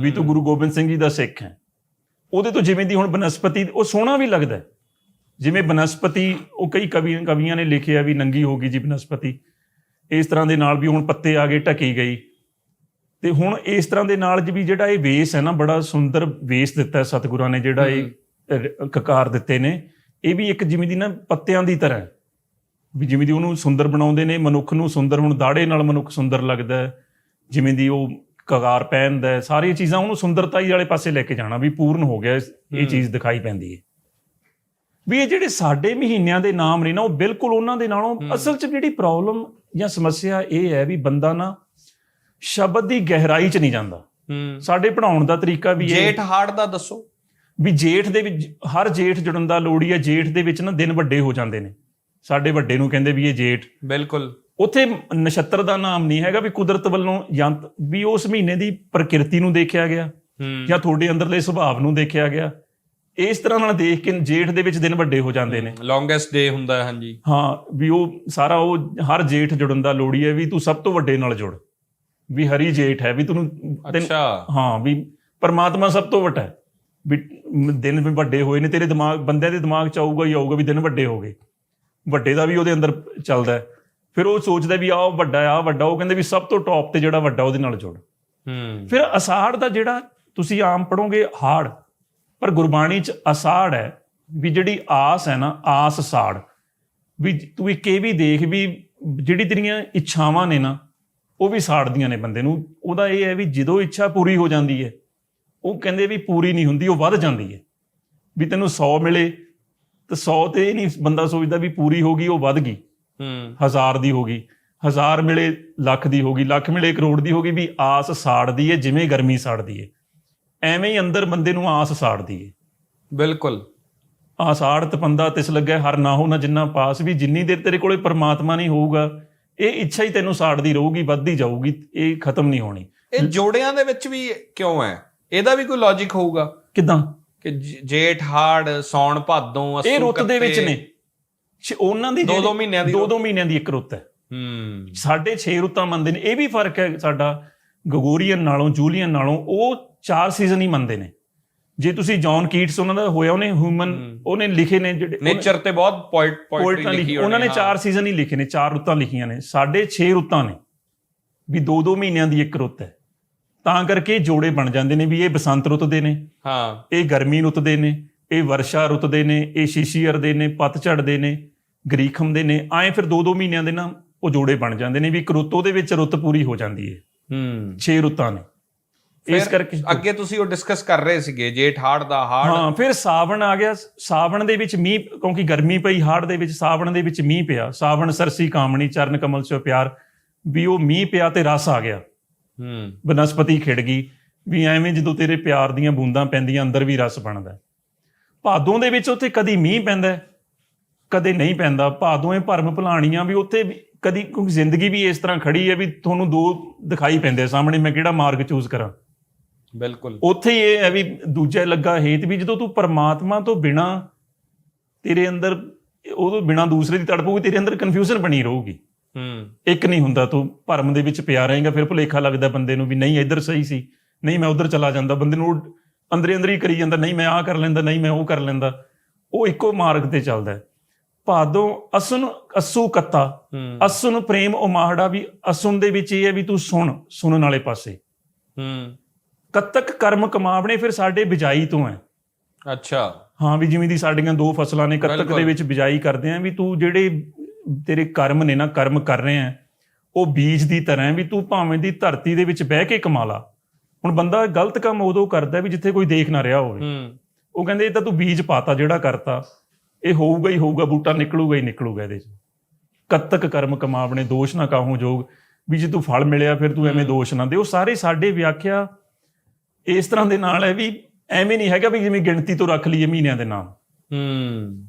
ਵੀ ਤੂੰ ਗੁਰੂ ਗੋਬਿੰਦ ਸਿੰਘ ਜੀ ਦਾ ਸਿੱਖ ਹੈ। ਉਹਦੇ ਤੋਂ ਜਿਵੇਂ ਦੀ ਹੁਣ ਬਨਸਪਤੀ ਉਹ ਸੋਹਣਾ ਵੀ ਲੱਗਦਾ। ਜਿਵੇਂ ਬਨਸਪਤੀ ਉਹ ਕਈ ਕਵੀ ਕਵੀਆਂ ਨੇ ਲਿਖਿਆ ਵੀ ਨੰਗੀ ਹੋ ਗਈ ਜੀ ਬਨਸਪਤੀ। ਇਸ ਤਰ੍ਹਾਂ ਦੇ ਨਾਲ ਵੀ ਹੁਣ ਪੱਤੇ ਆ ਗਏ ਢਕੀ ਗਈ। ਤੇ ਹੁਣ ਇਸ ਤਰ੍ਹਾਂ ਦੇ ਨਾਲ ਵੀ ਜਿਹੜਾ ਇਹ ਵੇਸ ਹੈ ਨਾ ਬੜਾ ਸੁੰਦਰ ਵੇਸ ਦਿੱਤਾ ਹੈ ਸਤਿਗੁਰਾਂ ਨੇ ਜਿਹੜਾ ਇਹ ਕਕਾਰ ਦਿੱਤੇ ਨੇ। ਇਹ ਵੀ ਇੱਕ ਜਿਵੇਂ ਦੀ ਨਾ ਪੱਤਿਆਂ ਦੀ ਤਰ੍ਹਾਂ ਹੈ। ਵੀ ਜਿਵੇਂ ਦੀ ਉਹਨੂੰ ਸੁੰਦਰ ਬਣਾਉਂਦੇ ਨੇ ਮਨੁੱਖ ਨੂੰ ਸੁੰਦਰ ਹੁਣ ਦਾੜੇ ਨਾਲ ਮਨੁੱਖ ਸੁੰਦਰ ਲੱਗਦਾ ਹੈ। ਜਿਵੇਂ ਦੀ ਉਹ ਕਗਾਰ ਪਹਿਨਦਾ ਹੈ ਸਾਰੀਆਂ ਚੀਜ਼ਾਂ ਉਹਨੂੰ ਸੁੰਦਰਤਾ ਹੀ ਵਾਲੇ ਪਾਸੇ ਲੈ ਕੇ ਜਾਣਾ ਵੀ ਪੂਰਨ ਹੋ ਗਿਆ ਇਹ ਚੀਜ਼ ਦਿਖਾਈ ਪੈਂਦੀ ਹੈ। ਵੀ ਇਹ ਜਿਹੜੇ ਸਾਡੇ ਮਹੀਨਿਆਂ ਦੇ ਨਾਮ ਨੇ ਨਾ ਉਹ ਬਿਲਕੁਲ ਉਹਨਾਂ ਦੇ ਨਾਲੋਂ ਅਸਲ 'ਚ ਜਿਹੜੀ ਪ੍ਰੋਬਲਮ ਜਾਂ ਸਮੱਸਿਆ ਇਹ ਹੈ ਵੀ ਬੰਦਾ ਨਾ ਸ਼ਬਦ ਦੀ ਗਹਿਰਾਈ 'ਚ ਨਹੀਂ ਜਾਂਦਾ। ਸਾਡੇ ਪੜਾਉਣ ਦਾ ਤਰੀਕਾ ਵੀ ਇਹ ਜੇਠ ਹਾੜ ਦਾ ਦੱਸੋ। ਵੀ ਜੇਠ ਦੇ ਵਿੱਚ ਹਰ ਜੇਠ ਜੁੜਨ ਦਾ ਲੋੜੀ ਹੈ ਜੇਠ ਦੇ ਵਿੱਚ ਨਾ ਦਿਨ ਵੱਡੇ ਹੋ ਜਾਂਦੇ ਨੇ। ਸਾਡੇ ਵੱਡੇ ਨੂੰ ਕਹਿੰਦੇ ਵੀ ਇਹ ਜੇਠ। ਬਿਲਕੁਲ। ਉੱਥੇ ਨਛੱਤਰ ਦਾ ਨਾਮ ਨਹੀਂ ਹੈਗਾ ਵੀ ਕੁਦਰਤ ਵੱਲੋਂ ਯੰਤ ਵੀ ਉਸ ਮਹੀਨੇ ਦੀ ਪ੍ਰਕਿਰਤੀ ਨੂੰ ਦੇਖਿਆ ਗਿਆ ਜਾਂ ਤੁਹਾਡੇ ਅੰਦਰਲੇ ਸੁਭਾਅ ਨੂੰ ਦੇਖਿਆ ਗਿਆ। ਇਸ ਤਰ੍ਹਾਂ ਨਾਲ ਦੇਖ ਕੇ ਜੇਠ ਦੇ ਵਿੱਚ ਦਿਨ ਵੱਡੇ ਹੋ ਜਾਂਦੇ ਨੇ। ਲੌਂਗੇਸਟ ਡੇ ਹੁੰਦਾ ਹੈ ਹਾਂਜੀ। ਹਾਂ ਵੀ ਉਹ ਸਾਰਾ ਉਹ ਹਰ ਜੇਠ ਜੁੜਨ ਦਾ ਲੋੜੀ ਹੈ ਵੀ ਤੂੰ ਸਭ ਤੋਂ ਵੱਡੇ ਨਾਲ ਜੁੜ। ਵੀ ਹਰੀ ਜੇਠ ਹੈ ਵੀ ਤੈਨੂੰ ਅੱਛਾ। ਹਾਂ ਵੀ ਪਰਮਾਤਮਾ ਸਭ ਤੋਂ ਵੱਡਾ ਹੈ। ਵੀ ਦਿਨ ਵੀ ਵੱਡੇ ਹੋਏ ਨੇ ਤੇਰੇ ਦਿਮਾਗ ਬੰਦਿਆਂ ਦੇ ਦਿਮਾਗ ਚ ਆਊਗਾ ਹੀ ਆਊਗਾ ਵੀ ਦਿਨ ਵੱਡੇ ਹੋ ਗਏ। ਵੱਡੇ ਦਾ ਵੀ ਉਹਦੇ ਅੰਦਰ ਚੱਲਦਾ। ਫਿਰ ਉਹ ਸੋਚਦਾ ਵੀ ਆਹ ਵੱਡਾ ਆ ਵੱਡਾ ਉਹ ਕਹਿੰਦੇ ਵੀ ਸਭ ਤੋਂ ਟੌਪ ਤੇ ਜਿਹੜਾ ਵੱਡਾ ਉਹਦੇ ਨਾਲ ਜੁੜ। ਹੂੰ। ਫਿਰ ਅਸਾੜ ਦਾ ਜਿਹੜਾ ਤੁਸੀਂ ਆਮ ਪੜੋਗੇ ਹਾੜ ਪਰ ਗੁਰਬਾਣੀ ਚ ਅਸਾੜ ਹੈ ਵੀ ਜਿਹੜੀ ਆਸ ਹੈ ਨਾ ਆਸ ਸਾੜ। ਵੀ ਤੂੰ ਇੱਕ ਇਹ ਵੀ ਦੇਖ ਵੀ ਜਿਹੜੀ ਤੇਰੀਆਂ ਇੱਛਾਵਾਂ ਨੇ ਨਾ ਉਹ ਵੀ ਸਾੜਦੀਆਂ ਨੇ ਬੰਦੇ ਨੂੰ। ਉਹਦਾ ਇਹ ਹੈ ਵੀ ਜਦੋਂ ਇੱਛਾ ਪੂਰੀ ਹੋ ਜਾਂਦੀ ਹੈ ਉਹ ਕਹਿੰਦੇ ਵੀ ਪੂਰੀ ਨਹੀਂ ਹੁੰਦੀ ਉਹ ਵੱਧ ਜਾਂਦੀ ਹੈ। ਵੀ ਤੈਨੂੰ 100 ਮਿਲੇ ਤੇ 100 ਤੇ ਇਹ ਨਹੀਂ ਬੰਦਾ ਸੋਚਦਾ ਵੀ ਪੂਰੀ ਹੋ ਗਈ ਉਹ ਵੱਧ ਗਈ। ਹੂੰ। ਹਜ਼ਾਰ ਦੀ ਹੋ ਗਈ। ਹਜ਼ਾਰ ਮਿਲੇ ਲੱਖ ਦੀ ਹੋ ਗਈ ਲੱਖ ਮਿਲੇ ਕਰੋੜ ਦੀ ਹੋ ਗਈ ਵੀ ਆਸ ਸਾੜਦੀ ਏ ਜਿਵੇਂ ਗਰਮੀ ਸਾੜਦੀ ਏ ਐਵੇਂ ਹੀ ਅੰਦਰ ਬੰਦੇ ਨੂੰ ਆਸ ਸਾੜਦੀ ਏ ਬਿਲਕੁਲ। ਆਸਾੜ ਤਪੰਦਾ ਤਿਸ ਲੱਗਿਆ ਹਰ ਨਾ ਹੋ ਨਾ ਜਿੰਨਾ ਪਾਸ। ਵੀ ਜਿੰਨੀ ਦੇਰ ਤੇਰੇ ਕੋਲੇ ਪਰਮਾਤਮਾ ਨਹੀਂ ਹੋਊਗਾ ਇਹ ਇੱਛਾ ਹੀ ਤੈਨੂੰ ਸਾੜਦੀ ਰਹੂਗੀ ਵੱਧਦੀ ਜਾਊਗੀ ਇਹ ਖਤਮ ਨਹੀਂ ਹੋਣੀ। ਇਹ ਜੋੜਿਆਂ ਦੇ ਵਿੱਚ ਵੀ ਕਿਉਂ ਹੈ? ਇਹਦਾ ਵੀ ਕੋਈ ਲੌਜੀਕ ਹੋਊਗਾ? ਕਿਦਾਂ? ਕਿ ਜ- ਜੇਠ ਹਾੜ ਸੌਣ ਭਾਦੋਂ ਅਸੂ ਇਹ ਰੁੱਤ ਦੇ ਵਿੱਚ। ਨੇ। ਛ- ਉਹਨਾਂ ਦੀ ਦੋ- ਦੋ ਮਹੀਨਿਆਂ ਦੀ ਦੋ। ਦੋ ਮਹੀਨਿਆਂ ਦੀ ਇੱਕ ਰੁੱਤ ਹੈ। ਹੂੰ। ਸਾਡੇ 6 ਰੁੱਤਾਂ ਮੰਨਦੇ ਨੇ। ਇਹ ਵੀ ਫ਼ਰਕ ਹੈ ਸਾਡਾ। ਗਗੋਰੀਅਨ ਨਾਲੋਂ ਜੂਲੀਅਨ ਨਾਲੋਂ ਉਹ ਚਾਰ ਸੀਜ਼ਨ ਹੀ ਮੰਨਦੇ ਨੇ। ਜੇ ਤੁਸੀਂ ਜੌਨ ਕੀਟਸ ਉਹਨਾਂ ਦਾ ਹੋਇਆ ਉਹਨੇ ਹਿਊਮਨ ਉਹਨੇ ਲਿਖੇ ਨੇ ਜਿਹੜੇ ਨੇਚਰ ਤੇ ਬਹੁਤ ਪੋਇਟ ਪੋਇਟਾਂ ਪੋਇਟਰੀ ਲਿਖੀ। ਲਿਖੀ ਉਹਨਾਂ ਨੇ। ਚਾਰ ਸੀਜ਼ਨ ਹੀ ਲਿਖੇ ਨੇ ਚਾਰ ਰੁੱਤਾਂ ਲਿਖੀਆਂ ਨੇ। ਸਾਡੇ 6 ਰੁੱਤਾਂ ਨੇ। ਵੀ ਦੋ ਦੋ ਮਹੀਨਿਆਂ ਦੀ ਇੱਕ ਰੁੱਤ ਹੈ। ਤਾਂ ਕਰਕੇ ਜੋੜੇ ਬਣ ਜਾਂਦੇ ਨੇ ਵੀ ਇਹ ਬਸੰਤ ਰੁੱਤ ਦੇ ਨੇ। ਹਾਂ। ਇਹ ਗਰਮੀ ਰੁੱਤ ਦੇ ਨੇ ਇਹ ਵਰਸ਼ਾ ਰੁੱਤ ਦੇ ਨੇ ਇਹ ਸ਼ੀਸ਼ੀਅਰ ਦੇ ਨੇ ਪਤਝੜ ਦੇ ਨੇ ਗਰੀਖਮ ਦੇ ਨੇ ਐਂ ਫਿਰ ਦੋ ਦੋ ਮਹੀਨਿਆਂ ਦੇ ਨਾ ਉਹ ਜੋੜੇ ਬਣ ਜਾਂਦੇ ਨੇ ਵੀ ਇੱਕ ਰੁੱਤ ਉਹਦੇ ਵਿੱਚ ਰੁੱਤ ਪੂਰੀ ਹੋ ਜਾਂਦੀ ਹੈ ਹੂੰ। 6 ਰੁੱਤਾਂ ਨੇ। ਇਸ ਕਰਕੇ ਅੱਗੇ ਤੁਸੀਂ ਉਹ ਡਿਸਕਸ ਕਰ ਰਹੇ ਸੀਗੇ ਜੇਠ ਹਾੜ ਦਾ ਹਾੜ। ਹਾਂ ਫਿਰ ਸਾਵਣ ਆ ਗਿਆ ਸਾਵਣ ਦੇ ਵਿੱਚ ਮੀਂਹ ਕਿਉਂਕਿ ਗਰਮੀ ਪਈ ਹਾੜ ਦੇ ਵਿੱਚ ਸਾਵਣ ਦੇ ਵਿੱਚ ਮੀਂਹ ਪਿਆ। ਸਾਵਣ ਸਰਸੀ ਕਾਮਣੀ ਚਰਨ ਕਮਲ ਸੋ ਪਿਆਰ ਵੀ ਉਹ ਮੀਂਹ ਪਿਆ ਤੇ ਰਸ ਆ ਗਿਆ। ਹੂੰ। ਬਨਸਪਤੀ ਖਿੜ ਗਈ ਵੀ ਐਵੇਂ ਜਦੋਂ ਤੇਰੇ ਪਿਆਰ ਦੀਆਂ ਬੂੰਦਾਂ ਪੈਂਦੀਆਂ ਅੰਦਰ ਵੀ ਰਸ ਬਣਦਾ। ਭਾਦੋਂ ਦੇ ਵਿੱਚ ਉੱਥੇ ਕਦੀ ਮੀਂਹ ਪੈਂਦਾ ਕਦੇ ਨਹੀਂ ਪੈਂਦਾ। ਭਾਦੋਂ ਇਹ ਭਰਮ ਭੁਲਾਣੀਆਂ ਵੀ ਉੱਥੇ ਕਦੀ ਕਿਉਂਕਿ ਜ਼ਿੰਦਗੀ ਵੀ ਇਸ ਤਰ੍ਹਾਂ ਖੜੀ ਹੈ ਵੀ ਤੁਹਾਨੂੰ ਦੋ ਦਿਖਾਈ ਪੈਂਦੇ ਸਾਹਮਣੇ ਮੈਂ ਕਿਹੜਾ ਮਾਰਗ ਚੂਜ਼ ਕਰਾਂ? ਬਿਲਕੁਲ। ਉੱਥੇ ਹੀ ਇਹ ਹੈ ਵੀ ਦੂਜਾ ਲੱਗਾ ਹੇਤ ਵੀ ਜਦੋਂ ਤੂੰ ਪਰਮਾਤਮਾ ਤੋਂ ਬਿਨਾ ਤੇਰੇ ਅੰਦਰ ਉਹਦੋਂ ਬਿਨਾ ਦੂਸਰੇ ਦੀ ਤੜਪ ਹੋਊਗੀ ਤੇਰੇ ਅੰਦਰ ਕਨਫਿਊਜ਼ਨ ਬਣੀ ਰਹੂਗੀ। ਹੂੰ। ਇੱਕ ਨਹੀਂ ਹੁੰਦਾ ਤੂੰ ਭਰਮ ਦੇ ਵਿੱਚ ਪਿਆ ਰਹੇਗਾ ਫਿਰ ਭੁਲੇਖਾ ਲੱਗਦਾ ਬੰਦੇ ਨੂੰ ਵੀ ਨਹੀਂ ਇੱਧਰ ਸਹੀ ਸੀ। ਨਹੀਂ ਮੈਂ ਉੱਧਰ ਚਲਾ ਜਾਂਦਾ। ਬੰਦੇ ਨੂੰ ਅੰਦਰੇ ਅੰਦਰ ਹੀ ਕਰੀ ਜਾਂਦਾ। ਨਹੀਂ ਮੈਂ ਆਹ ਕਰ ਲੈਂਦਾ ਨਹੀਂ ਮੈਂ ਉਹ ਕਰ ਲੈਂਦਾ। ਉਹ ਇੱਕੋ ਮਾਰਗ ਤੇ ਚੱਲਦਾ। ਭਾਦੋਂ ਅਸੁਨ ਅਸੂ ਕੱਤਾ ਅਸੁਨ ਪ੍ਰੇਮ ਉਮਾਹੜਾ ਵੀ ਅਸੁਨ ਦੇ ਵਿੱਚ ਇਹ ਹੈ ਵੀ ਤੂੰ ਸੁਣ ਸੁਣਨ ਵਾਲੇ ਪਾਸੇ। ਹੂੰ। ਕੱਤਕ ਕਰਮ ਕਮਾਵਣੇ ਫਿਰ ਸਾਡੇ ਬਿਜਾਈ ਤੋਂ ਹੈ। ਅੱਛਾ। ਹਾਂ ਵੀ ਜਿਵੇਂ ਦੀ ਸਾਡੀਆਂ ਦੋ ਫਸਲਾਂ ਨੇ ਕੱਤਕ। ਦੇ ਵਿੱਚ ਬਿਜਾਈ ਕਰਦੇ ਆ ਵੀ ਤੂੰ ਜਿਹੜੇ ਤੇਰੇ ਕਰਮ ਨੇ ਨਾ ਕਰਮ ਕਰ ਰਹੇ ਆ ਉਹ ਬੀਜ ਦੀ ਤਰ੍ਹਾਂ ਵੀ ਤੂੰ ਭਾਵੇਂ ਦੀ ਧਰਤੀ ਦੇ ਵਿੱਚ ਬਹਿ ਕੇ ਕਮਾ ਲਾ। ਹੁਣ ਬੰਦਾ ਗਲਤ ਕੰਮ ਉਦੋਂ ਕਰਦਾ ਵੀ ਜਿੱਥੇ ਕੋਈ ਦੇਖ ਨਾ ਰਿਹਾ ਹੋਵੇ। ਹੂੰ। ਉਹ ਕਹਿੰਦੇ ਇਹ ਤਾਂ ਤੂੰ ਬੀਜ ਪਾਤਾ ਜਿਹੜਾ ਕਰਤਾ। ਇਹ ਹੋਊਗਾ ਹੀ ਹੋਊਗਾ ਬੂਟਾ ਨਿਕਲੂਗਾ ਹੀ ਨਿਕਲੂਗਾ ਇਹਦੇ ਚ। ਕੱਤਕ ਕਰਮ ਕਮਾਵਣੇ ਦੋਸ਼ ਨਾ ਕਾਹੂ ਜੋਗ। ਵੀ ਜੇ ਤੂੰ ਫਲ ਮਿਲਿਆ ਫਿਰ ਤੂੰ ਐਵੇਂ ਦੋਸ਼ ਨਾ ਦੇ ਉਹ ਸਾਰੇ ਸਾਡੇ ਵਿਆਖਿਆ ਇਸ ਤਰ੍ਹਾਂ ਦੇ ਨਾਲ ਹੈ ਵੀ ਐਵੇਂ ਨਹੀਂ ਹੈਗਾ ਵੀ ਜਿਵੇਂ ਗਿਣਤੀ ਤੋਂ ਰੱਖ ਲਈਏ ਮਹੀਨਿਆਂ ਦੇ ਨਾਮ। ਹੂੰ।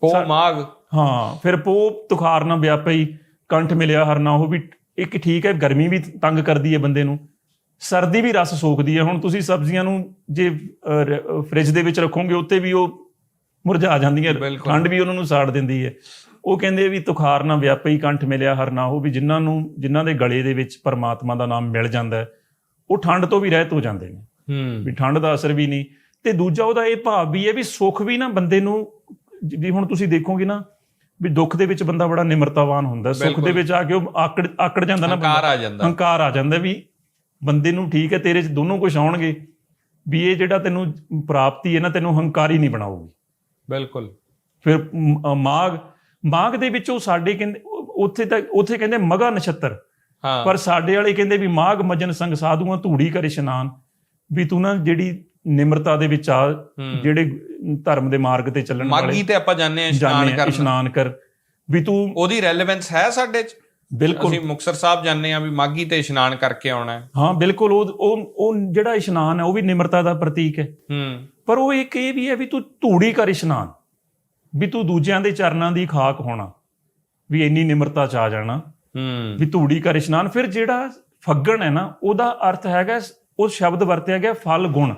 ਪੋ ਮਾਗ ਹਾਂ ਫਿਰ ਪੋ ਤੁਖਾਰ ਨਾ ਵਿਆਪਈ ਕੰਠ ਮਿਲਿਆ ਹਰਨਾ ਉਹ ਵੀ ਇੱਕ ਠੀਕ ਹੈ ਗਰਮੀ ਵੀ ਤੰਗ ਕਰਦੀ ਹੈ ਬੰਦੇ ਨੂੰ। ਸਰਦੀ ਵੀ ਰਸ ਸੋਖਦੀ ਹੈ ਹੁਣ ਤੁਸੀਂ ਸਬਜ਼ੀਆਂ ਨੂੰ ਜੇ ਫ੍ਰਿਜ ਦੇ ਵਿੱਚ ਰੱਖੋਗੇ ਉੱਤੇ ਵੀ ਉਹ ਮੁਰਝਾ ਜਾਂਦੀਆਂ। ਠੰਡ ਵੀ ਉਹਨਾਂ ਨੂੰ ਸਾੜ ਦਿੰਦੀ ਹੈ। ਉਹ ਕਹਿੰਦੇ ਵੀ ਤੁਖਾਰ ਨਾ ਵਿਆਪਈ ਕੰਠ ਮਿਲਿਆ ਹਰਨਾ ਉਹ ਵੀ ਜਿਨ੍ਹਾਂ ਨੂੰ ਜਿਨ੍ਹਾਂ ਦੇ ਗਲੇ ਦੇ ਵਿੱਚ ਪਰਮਾਤਮਾ ਦਾ ਨਾਮ ਮਿਲ ਜਾਂਦਾ ਹੈ ਉਹ ਠੰਡ ਤੋਂ ਵੀ ਰਹਿਤ ਹੋ ਜਾਂਦੇ ਨੇ। ਹੂੰ। ਵੀ ਠੰਡ ਦਾ ਅਸਰ ਵੀ ਨਹੀਂ। ਤੇ ਦੂਜਾ ਉਹਦਾ ਇਹ ਭਾਵ ਵੀ ਹੈ ਵੀ ਸੁੱਖ ਵੀ ਨਾ ਬੰਦੇ ਨੂੰ ਵੀ ਹੁਣ ਤੁਸੀਂ ਦੇਖੋਗੇ ਨਾ ਵੀ ਦੁੱਖ ਦੇ ਵਿੱਚ ਬੰਦਾ ਬੜਾ ਨਿਮਰਤਾਵਾਨ ਹੁੰਦਾ ਸੁੱਖ ਦੇ। ਵਿੱਚ ਆ ਕੇ ਉਹ ਆਕੜ ਆਕੜ ਜਾਂਦਾ ਨਾ ਹੰਕਾਰ ਆ ਜਾਂਦਾ। ਹੰਕਾਰ ਆ ਜਾਂਦਾ ਵੀ ਬੰਦੇ ਨੂੰ ਠੀਕ ਹੈ ਤੇਰੇ ਚ ਦੋਨੋਂ ਕੁਝ ਆਉਣਗੇ ਵੀ ਇਹ ਜਿਹੜਾ ਤੈਨੂੰ ਪ੍ਰਾਪਤੀ ਹੈ ਨਾ ਤੈਨੂੰ ਹੰਕਾਰੀ ਨਹੀਂ ਬਣਾਊਗੀ। ਬਿਲਕੁਲ। ਫਿਰ ਮ- ਅ, ਮਾਘ ਮਾਘ ਦੇ ਵਿੱਚ ਉਹ ਸਾਡੇ ਕਹਿੰਦੇ ਉੱਥੇ ਤਾਂ ਉੱਥੇ ਕਹਿੰਦੇ ਮਗਾ ਨਛੱਤਰ। ਹਾਂ। ਪਰ ਸਾਡੇ ਵਾਲੇ ਕਹਿੰਦੇ ਵੀ ਮਾਘ ਮਜਨ ਸੰਗ ਸਾਧੂਆਂ ਧੂੜੀ ਕਰ ਇਸ਼ਨਾਨ ਵੀ ਤੂੰ ਨਾ ਜਿਹੜੀ ਨਿਮਰਤਾ ਦੇ ਵਿੱਚ ਆ। ਜਿਹੜੇ ਧਰਮ ਦੇ ਮਾਰਗ ਤੇ ਚੱਲਣ ਮਾਗੀ ਵਾਲੇ ਤੇ ਆਪਾਂ ਜਾਂਦੇ ਆ ਇਸ਼ਨਾਨ ਕਰਨ। ਇਸ਼ਨਾਨ ਕਰ। ਵੀ ਤੂੰ ਉਹਦੀ ਰੈਲੇਵੈਂਸ ਹੈ ਸਾਡੇ ਚ? ਬਿਲਕੁਲ। ਅਸੀਂ ਮੁਕਤਸਰ ਸਾਹਿਬ ਜਾਂਦੇ ਆ ਵੀ ਮਾਗੀ ਤੇ ਇਸ਼ਨਾਨ ਕਰਕੇ ਆਉਣਾ ਹੈ। ਹਾਂ ਬਿਲਕੁਲ ਉਹ ਉਹ ਉਹ ਜਿਹੜਾ ਇਸ਼ਨਾਨ ਹੈ ਉਹ ਵੀ ਨਿਮਰਤਾ ਦਾ ਪ੍ਰਤੀਕ ਹੈ। ਹੂੰ। ਪਰ ਉਹ ਇੱਕ ਇਹ ਵੀ ਹੈ ਵੀ ਤੂੰ ਧੂੜੀ ਕਰ ਇਸ਼ਨਾਨ। ਵੀ ਤੂੰ ਦੂਜਿਆਂ ਦੇ ਚਰਨਾਂ ਦੀ ਖਾਕ ਹੋਣਾ। ਵੀ ਇੰਨੀ ਨਿਮਰਤਾ ਚ ਆ ਜਾਣਾ। ਹੂੰ। ਵੀ ਧੂੜੀ ਕਰ ਇਸ਼ਨਾਨ। ਫਿਰ ਜਿਹੜਾ ਫੱਗਣ ਹੈ ਨਾ ਉਹਦਾ ਅਰਥ ਹੈਗਾ ਉਹ ਸ਼ਬਦ ਵਰਤਿਆ ਗਿਆ ਫਲ ਗੁਣ।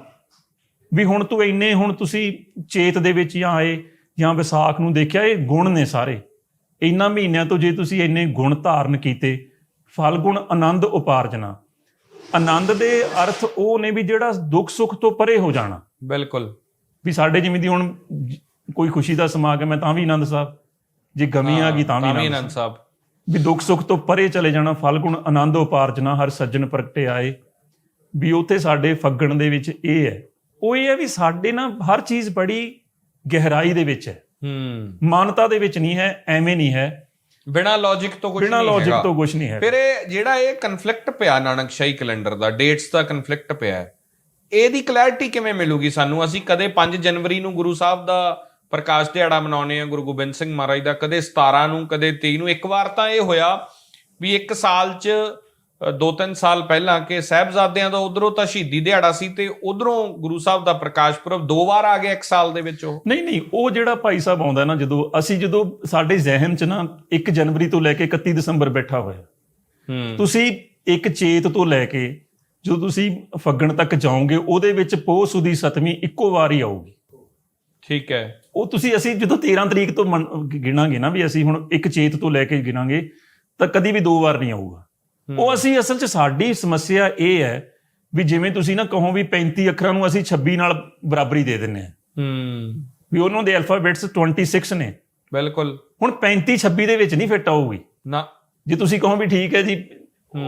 ਵੀ ਹੁਣ ਤੂੰ ਇੰਨੇ ਹੁਣ ਤੁਸੀਂ ਚੇਤ ਦੇ ਵਿੱਚ ਜਾਂ ਆਏ ਜਾਂ ਵਿਸਾਖ ਨੂੰ ਦੇਖਿਆ ਇਹ ਗੁਣ ਨੇ ਸਾਰੇ। ਇੰਨਾ ਮਹੀਨਿਆਂ ਤੋਂ ਜੇ ਤੁਸੀਂ ਇੰਨੇ ਗੁਣ ਧਾਰਨ ਕੀਤੇ ਫਲ ਗੁਣ ਆਨੰਦ ਉਪਾਰਜਨਾ ਆਨੰਦ ਦੇ ਅਰਥ ਉਹ ਨੇ ਵੀ ਜਿਹੜਾ ਦੁੱਖ ਸੁੱਖ ਤੋਂ ਪਰੇ ਹੋ ਜਾਣਾ। ਬਿਲਕੁਲ। ਵੀ ਸਾਡੇ ਜਿਵੇਂ ਦੀ ਹੁਣ ਕੋਈ ਖੁਸ਼ੀ ਦਾ ਸਮਾਗਮ ਹੈ ਤਾਂ ਵੀ ਆਨੰਦ ਸਾਹਿਬ। ਜੇ ਗਮੀ ਆ ਗਈ ਤਾਂ ਵੀ ਆਨੰਦ ਆਨੰਦ ਸਾਹਿਬ। ਵੀ ਦੁੱਖ ਸੁੱਖ ਤੋਂ ਪਰੇ ਚਲੇ ਜਾਣਾ ਫਲ ਗੁਣ ਆਨੰਦ ਉਪਾਰਜਨਾ ਹਰ ਸੱਜਣ ਪ੍ਰਗਟੇ ਆਏ ਵੀ ਉੱਥੇ ਸਾਡੇ ਫੱਗਣ ਦੇ ਵਿੱਚ ਇਹ ਹੈ ਉਹ ਇਹ ਹੈ ਵੀ ਸਾਡੇ ਨਾ ਹਰ ਚੀਜ਼ ਬੜੀ ਗਹਿਰਾਈ ਦੇ ਵਿੱਚ ਹੈ। ਹੂੰ। ਮਾਨਤਾ ਦੇ ਵਿੱਚ ਨਹੀਂ ਹੈ ਐਵੇਂ ਨਹੀਂ ਹੈ। ਬਿਨਾ ਲੌਜੀਕ ਤੋਂ ਕੁਝ ਬਿਨਾਂ ਨਹੀਂ ਲੌਜੀਕ ਹੈਗਾ। ਤੋਂ ਕੁਝ ਨਹੀਂ ਹੈ ਫਿਰ ਇਹ ਜਿਹੜਾ ਇਹ ਕਨਫਲਿਕਟ ਪਿਆ ਨਾਨਕਸ਼ਾਹੀ ਕੈਲੰਡਰ ਦਾ ਡੇਟਸ ਦਾ ਕਨਫਲਿਕਟ ਪਿਆ ਹੈ ਇਹਦੀ ਕਲੈਰਿਟੀ ਕਿਵੇਂ ਮਿਲੂਗੀ ਸਾਨੂੰ? ਅਸੀਂ ਕਦੇ 5 ਜਨਵਰੀ ਨੂੰ ਗੁਰੂ ਸਾਹਿਬ ਦਾ ਪ੍ਰਕਾਸ਼ ਦਿਹਾੜਾ ਮਨਾਉਨੇ ਆ ਗੁਰੂ ਗੋਬਿੰਦ ਸਿੰਘ ਮਹਾਰਾਜ ਦਾ ਕਦੇ 17 ਨੂੰ ਕਦੇ 23 ਨੂੰ। ਇੱਕ ਵਾਰ ਤਾਂ ਇਹ ਹੋਇਆ ਵੀ ਇੱਕ ਸਾਲ 'ਚ ਅ, ਦੋ ਤਿੰਨ ਸਾਲ ਪਹਿਲਾਂ ਕਿ ਸਾਹਿਬਜ਼ਾਦਿਆਂ ਦਾ ਉਧਰੋਂ ਤਾਂ ਸ਼ਹੀਦੀ ਦਿਹਾੜਾ ਸੀ ਤੇ ਉਧਰੋਂ ਗੁਰੂ ਸਾਹਿਬ ਦਾ ਪ੍ਰਕਾਸ਼ ਪੁਰਬ ਦੋ ਵਾਰ ਆ ਗਿਆ ਇੱਕ ਸਾਲ ਦੇ ਵਿੱਚ ਉਹ। ਨਹੀਂ ਨਹੀਂ ਉਹ ਜਿਹੜਾ ਭਾਈ ਸਾਹਿਬ ਆਉਂਦਾ ਨਾ ਜਦੋਂ ਅਸੀਂ ਜਦੋਂ ਸਾਡੇ ਜ਼ਿਹਨ 'ਚ ਨਾ 1 ਜਨਵਰੀ ਤੋਂ ਲੈ ਕੇ 31 ਦਸੰਬਰ ਬੈਠਾ ਹੋਇਆ। ਹੂੰ। ਤੁਸੀਂ ਇੱਕ ਚੇਤ ਤੋਂ ਲੈ ਕੇ ਜਦੋਂ ਤੁਸੀਂ ਫੱਗਣ ਤੱਕ ਜਾਓਗੇ ਉਹਦੇ ਵਿੱਚ ਪੋਹ ਸੁਦੀ ਸਤਵੀਂ ਇੱਕੋ ਵਾਰ ਹੀ ਆਊਗੀ। ਠੀਕ ਹੈ। ਉਹ ਤੁਸੀਂ ਅਸੀਂ ਜਦੋਂ 13 ਤਰੀਕ ਤੋਂ ਗਿਣਾਂਗੇ ਨਾ ਵੀ ਅਸੀਂ ਹੁਣ ਇੱਕ ਚੇਤ ਤੋਂ ਲੈ ਕੇ ਗਿਣਾਂਗੇ ਤਾਂ ਕਦੀ ਵੀ ਦੋ ਵਾਰ ਨਹੀਂ ਆਊਗਾ। ਉਹ ਅਸੀਂ ਅਸਲ 'ਚ ਸਾਡੀ ਸਮੱਸਿਆ ਇਹ ਹੈ ਵੀ ਜਿਵੇਂ ਤੁਸੀਂ ਨਾ ਕਹੋ ਵੀ 35 ਅੱਖਰਾਂ ਨੂੰ ਅਸੀਂ 26 ਨਾਲ ਬਰਾਬਰੀ ਦੇ ਦਿੰਨੇ ਆ ਹੂੰ। ਵੀ ਉਹਨਾਂ ਦੇ ਅਲਫਾਬੈਟਸ 26 ਨੇ। ਬਿਲਕੁਲ। ਹੁਣ 35 26 ਦੇ ਵਿੱਚ ਨਹੀਂ ਫਿੱਟ ਆਊਗੀ। ਨਾ। ਜੇ ਤੁਸੀਂ ਕਹੋ ਵੀ ਠੀਕ ਹੈ ਜੀ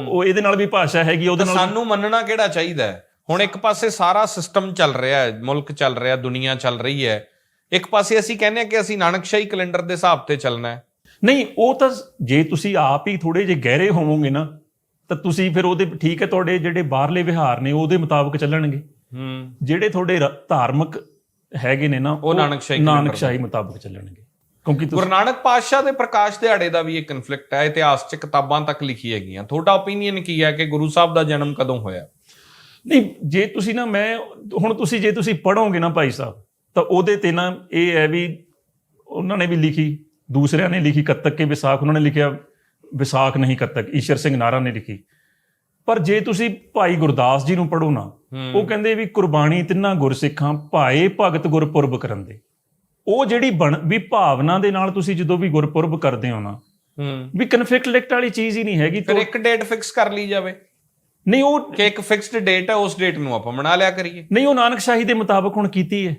ਉਹ ਇਹਦੇ ਨਾਲ ਵੀ ਭਾਸ਼ਾ ਹੈਗੀ ਉਹਦੇ ਨਾਲ ਸਾਨੂੰ ਮੰਨਣਾ ਕਿਹੜਾ ਚਾਹੀਦਾ ਹੈ? ਹੁਣ ਇੱਕ ਪਾਸੇ ਸਾਰਾ ਸਿਸਟਮ ਚੱਲ ਰਿਹਾ ਹੈ ਮੁਲਕ ਚੱਲ ਰਿਹਾ ਦੁਨੀਆ ਚੱਲ ਰਹੀ ਹੈ। ਇੱਕ ਪਾਸੇ ਅਸੀਂ ਕਹਿੰਦੇ ਹਾਂ ਕਿ ਅਸੀਂ ਨਾਨਕਸ਼ਾਹੀ ਕੈਲੰਡਰ ਦੇ ਹਿਸਾਬ ਤੇ ਚੱਲਣਾ ਹੈ। ਨਹੀਂ ਉਹ ਤਾਂ ਜੇ ਤੁਸੀਂ ਆਪ ਹੀ ਥੋੜੇ ਜਿਹੇ ਗਹਿਰੇ ਹੋਵੋਗੇ ਨਾ ਤਾਂ ਤੁਸੀਂ ਫਿਰ ਉਹਦੇ ਠੀਕ ਹੈ ਤੁਹਾਡੇ ਜਿਹੜੇ ਬਾਹਰਲੇ ਵਿਹਾਰ ਨੇ ਉਹਦੇ ਮੁਤਾਬਕ ਚੱਲਣਗੇ। ਹੂੰ। ਜਿਹੜੇ ਤੁਹਾਡੇ ਰ- ਧਾਰਮਿਕ ਹੈਗੇ ਨੇ ਨਾ ਉਹ ਨਾਨਕਸ਼ਾਹੀ ਨਾਨਕਸ਼ਾਹੀ ਮੁਤਾਬਕ ਚੱਲਣਗੇ। ਕਿਉਂਕਿ ਤੁਸੀਂ ਗੁਰੂ ਨਾਨਕ ਪਾਤਸ਼ਾਹ ਦੇ ਪ੍ਰਕਾਸ਼ ਦਿਹਾੜੇ ਦਾ ਵੀ ਇਹ ਕਨਫਲਿਕਟ ਹੈ ਇਤਿਹਾਸ 'ਚ ਕਿਤਾਬਾਂ ਤੱਕ ਲਿਖੀ ਹੈਗੀਆਂ ਤੁਹਾਡਾ ਓਪੀਨੀਅਨ ਕੀ ਹੈ ਕਿ ਗੁਰੂ ਸਾਹਿਬ ਦਾ ਜਨਮ ਕਦੋਂ ਹੋਇਆ? ਨਹੀਂ ਜੇ ਤੁਸੀਂ ਨਾ ਮੈਂ ਹੁਣ ਤੁਸੀਂ ਜੇ ਤੁਸੀਂ ਪੜੋਗੇ ਨਾ ਭਾਈ ਸਾਹਿਬ ਤਾਂ ਉਹਦੇ ਤੇ ਨਾ ਇਹ ਹੈ ਵੀ ਉਹਨਾਂ ਨੇ ਵੀ ਲਿਖੀ ਦੂਸਰਿਆਂ ਨੇ ਲਿਖੀ ਕੱਤਕ ਕੇ ਵਿਸਾਖ ਉਹਨਾਂ ਨੇ ਲਿਖਿਆ ਵਿਸਾਖ ਨਹੀਂ ਕੱਤਕ ਈਸ਼ਰ ਸਿੰਘ ਨਾਰਾ ਨੇ ਲਿਖੀ। ਪਰ ਜੇ ਤੁਸੀਂ ਭਾਈ ਗੁਰਦਾਸ ਜੀ ਨੂੰ ਪੜੋ ਨਾ ਉਹ ਕਹਿੰਦੇ ਵੀ ਕੁਰਬਾਨੀ ਤਿੰਨਾਂ ਗੁਰਸਿੱਖਾਂ ਭਾਏ ਭਗਤ ਗੁਰਪੁਰਬ ਕਰਨ ਦੇ। ਉਹ ਜਿਹੜੀ ਬਣ ਵੀ ਭਾਵਨਾ ਦੇ ਨਾਲ ਤੁਸੀਂ ਜਦੋਂ ਵੀ ਗੁਰਪੁਰਬ ਕਰਦੇ ਹੋ ਨਾ ਵੀ ਕਨਫਲਿਕਟ ਵਾਲੀ ਚੀਜ਼ ਹੀ ਨਹੀਂ ਹੈਗੀ ਫਿਰ ਤਾਂ ਇੱਕ ਡੇਟ ਫਿਕਸ ਕਰ ਲਈ ਜਾਵੇ। ਨਹੀਂ ਉਹ ਕਿ ਇੱਕ ਫਿਕਸਡ ਡੇਟ ਹੈ ਉਸ ਡੇਟ ਨੂੰ ਆਪਾਂ ਮਨਾ ਲਿਆ ਕਰੀਏ। ਨਹੀਂ ਉਹ ਨਾਨਕਸ਼ਾਹੀ ਦੇ ਮੁਤਾਬਕ ਹੁਣ ਕੀਤੀ ਹੈ।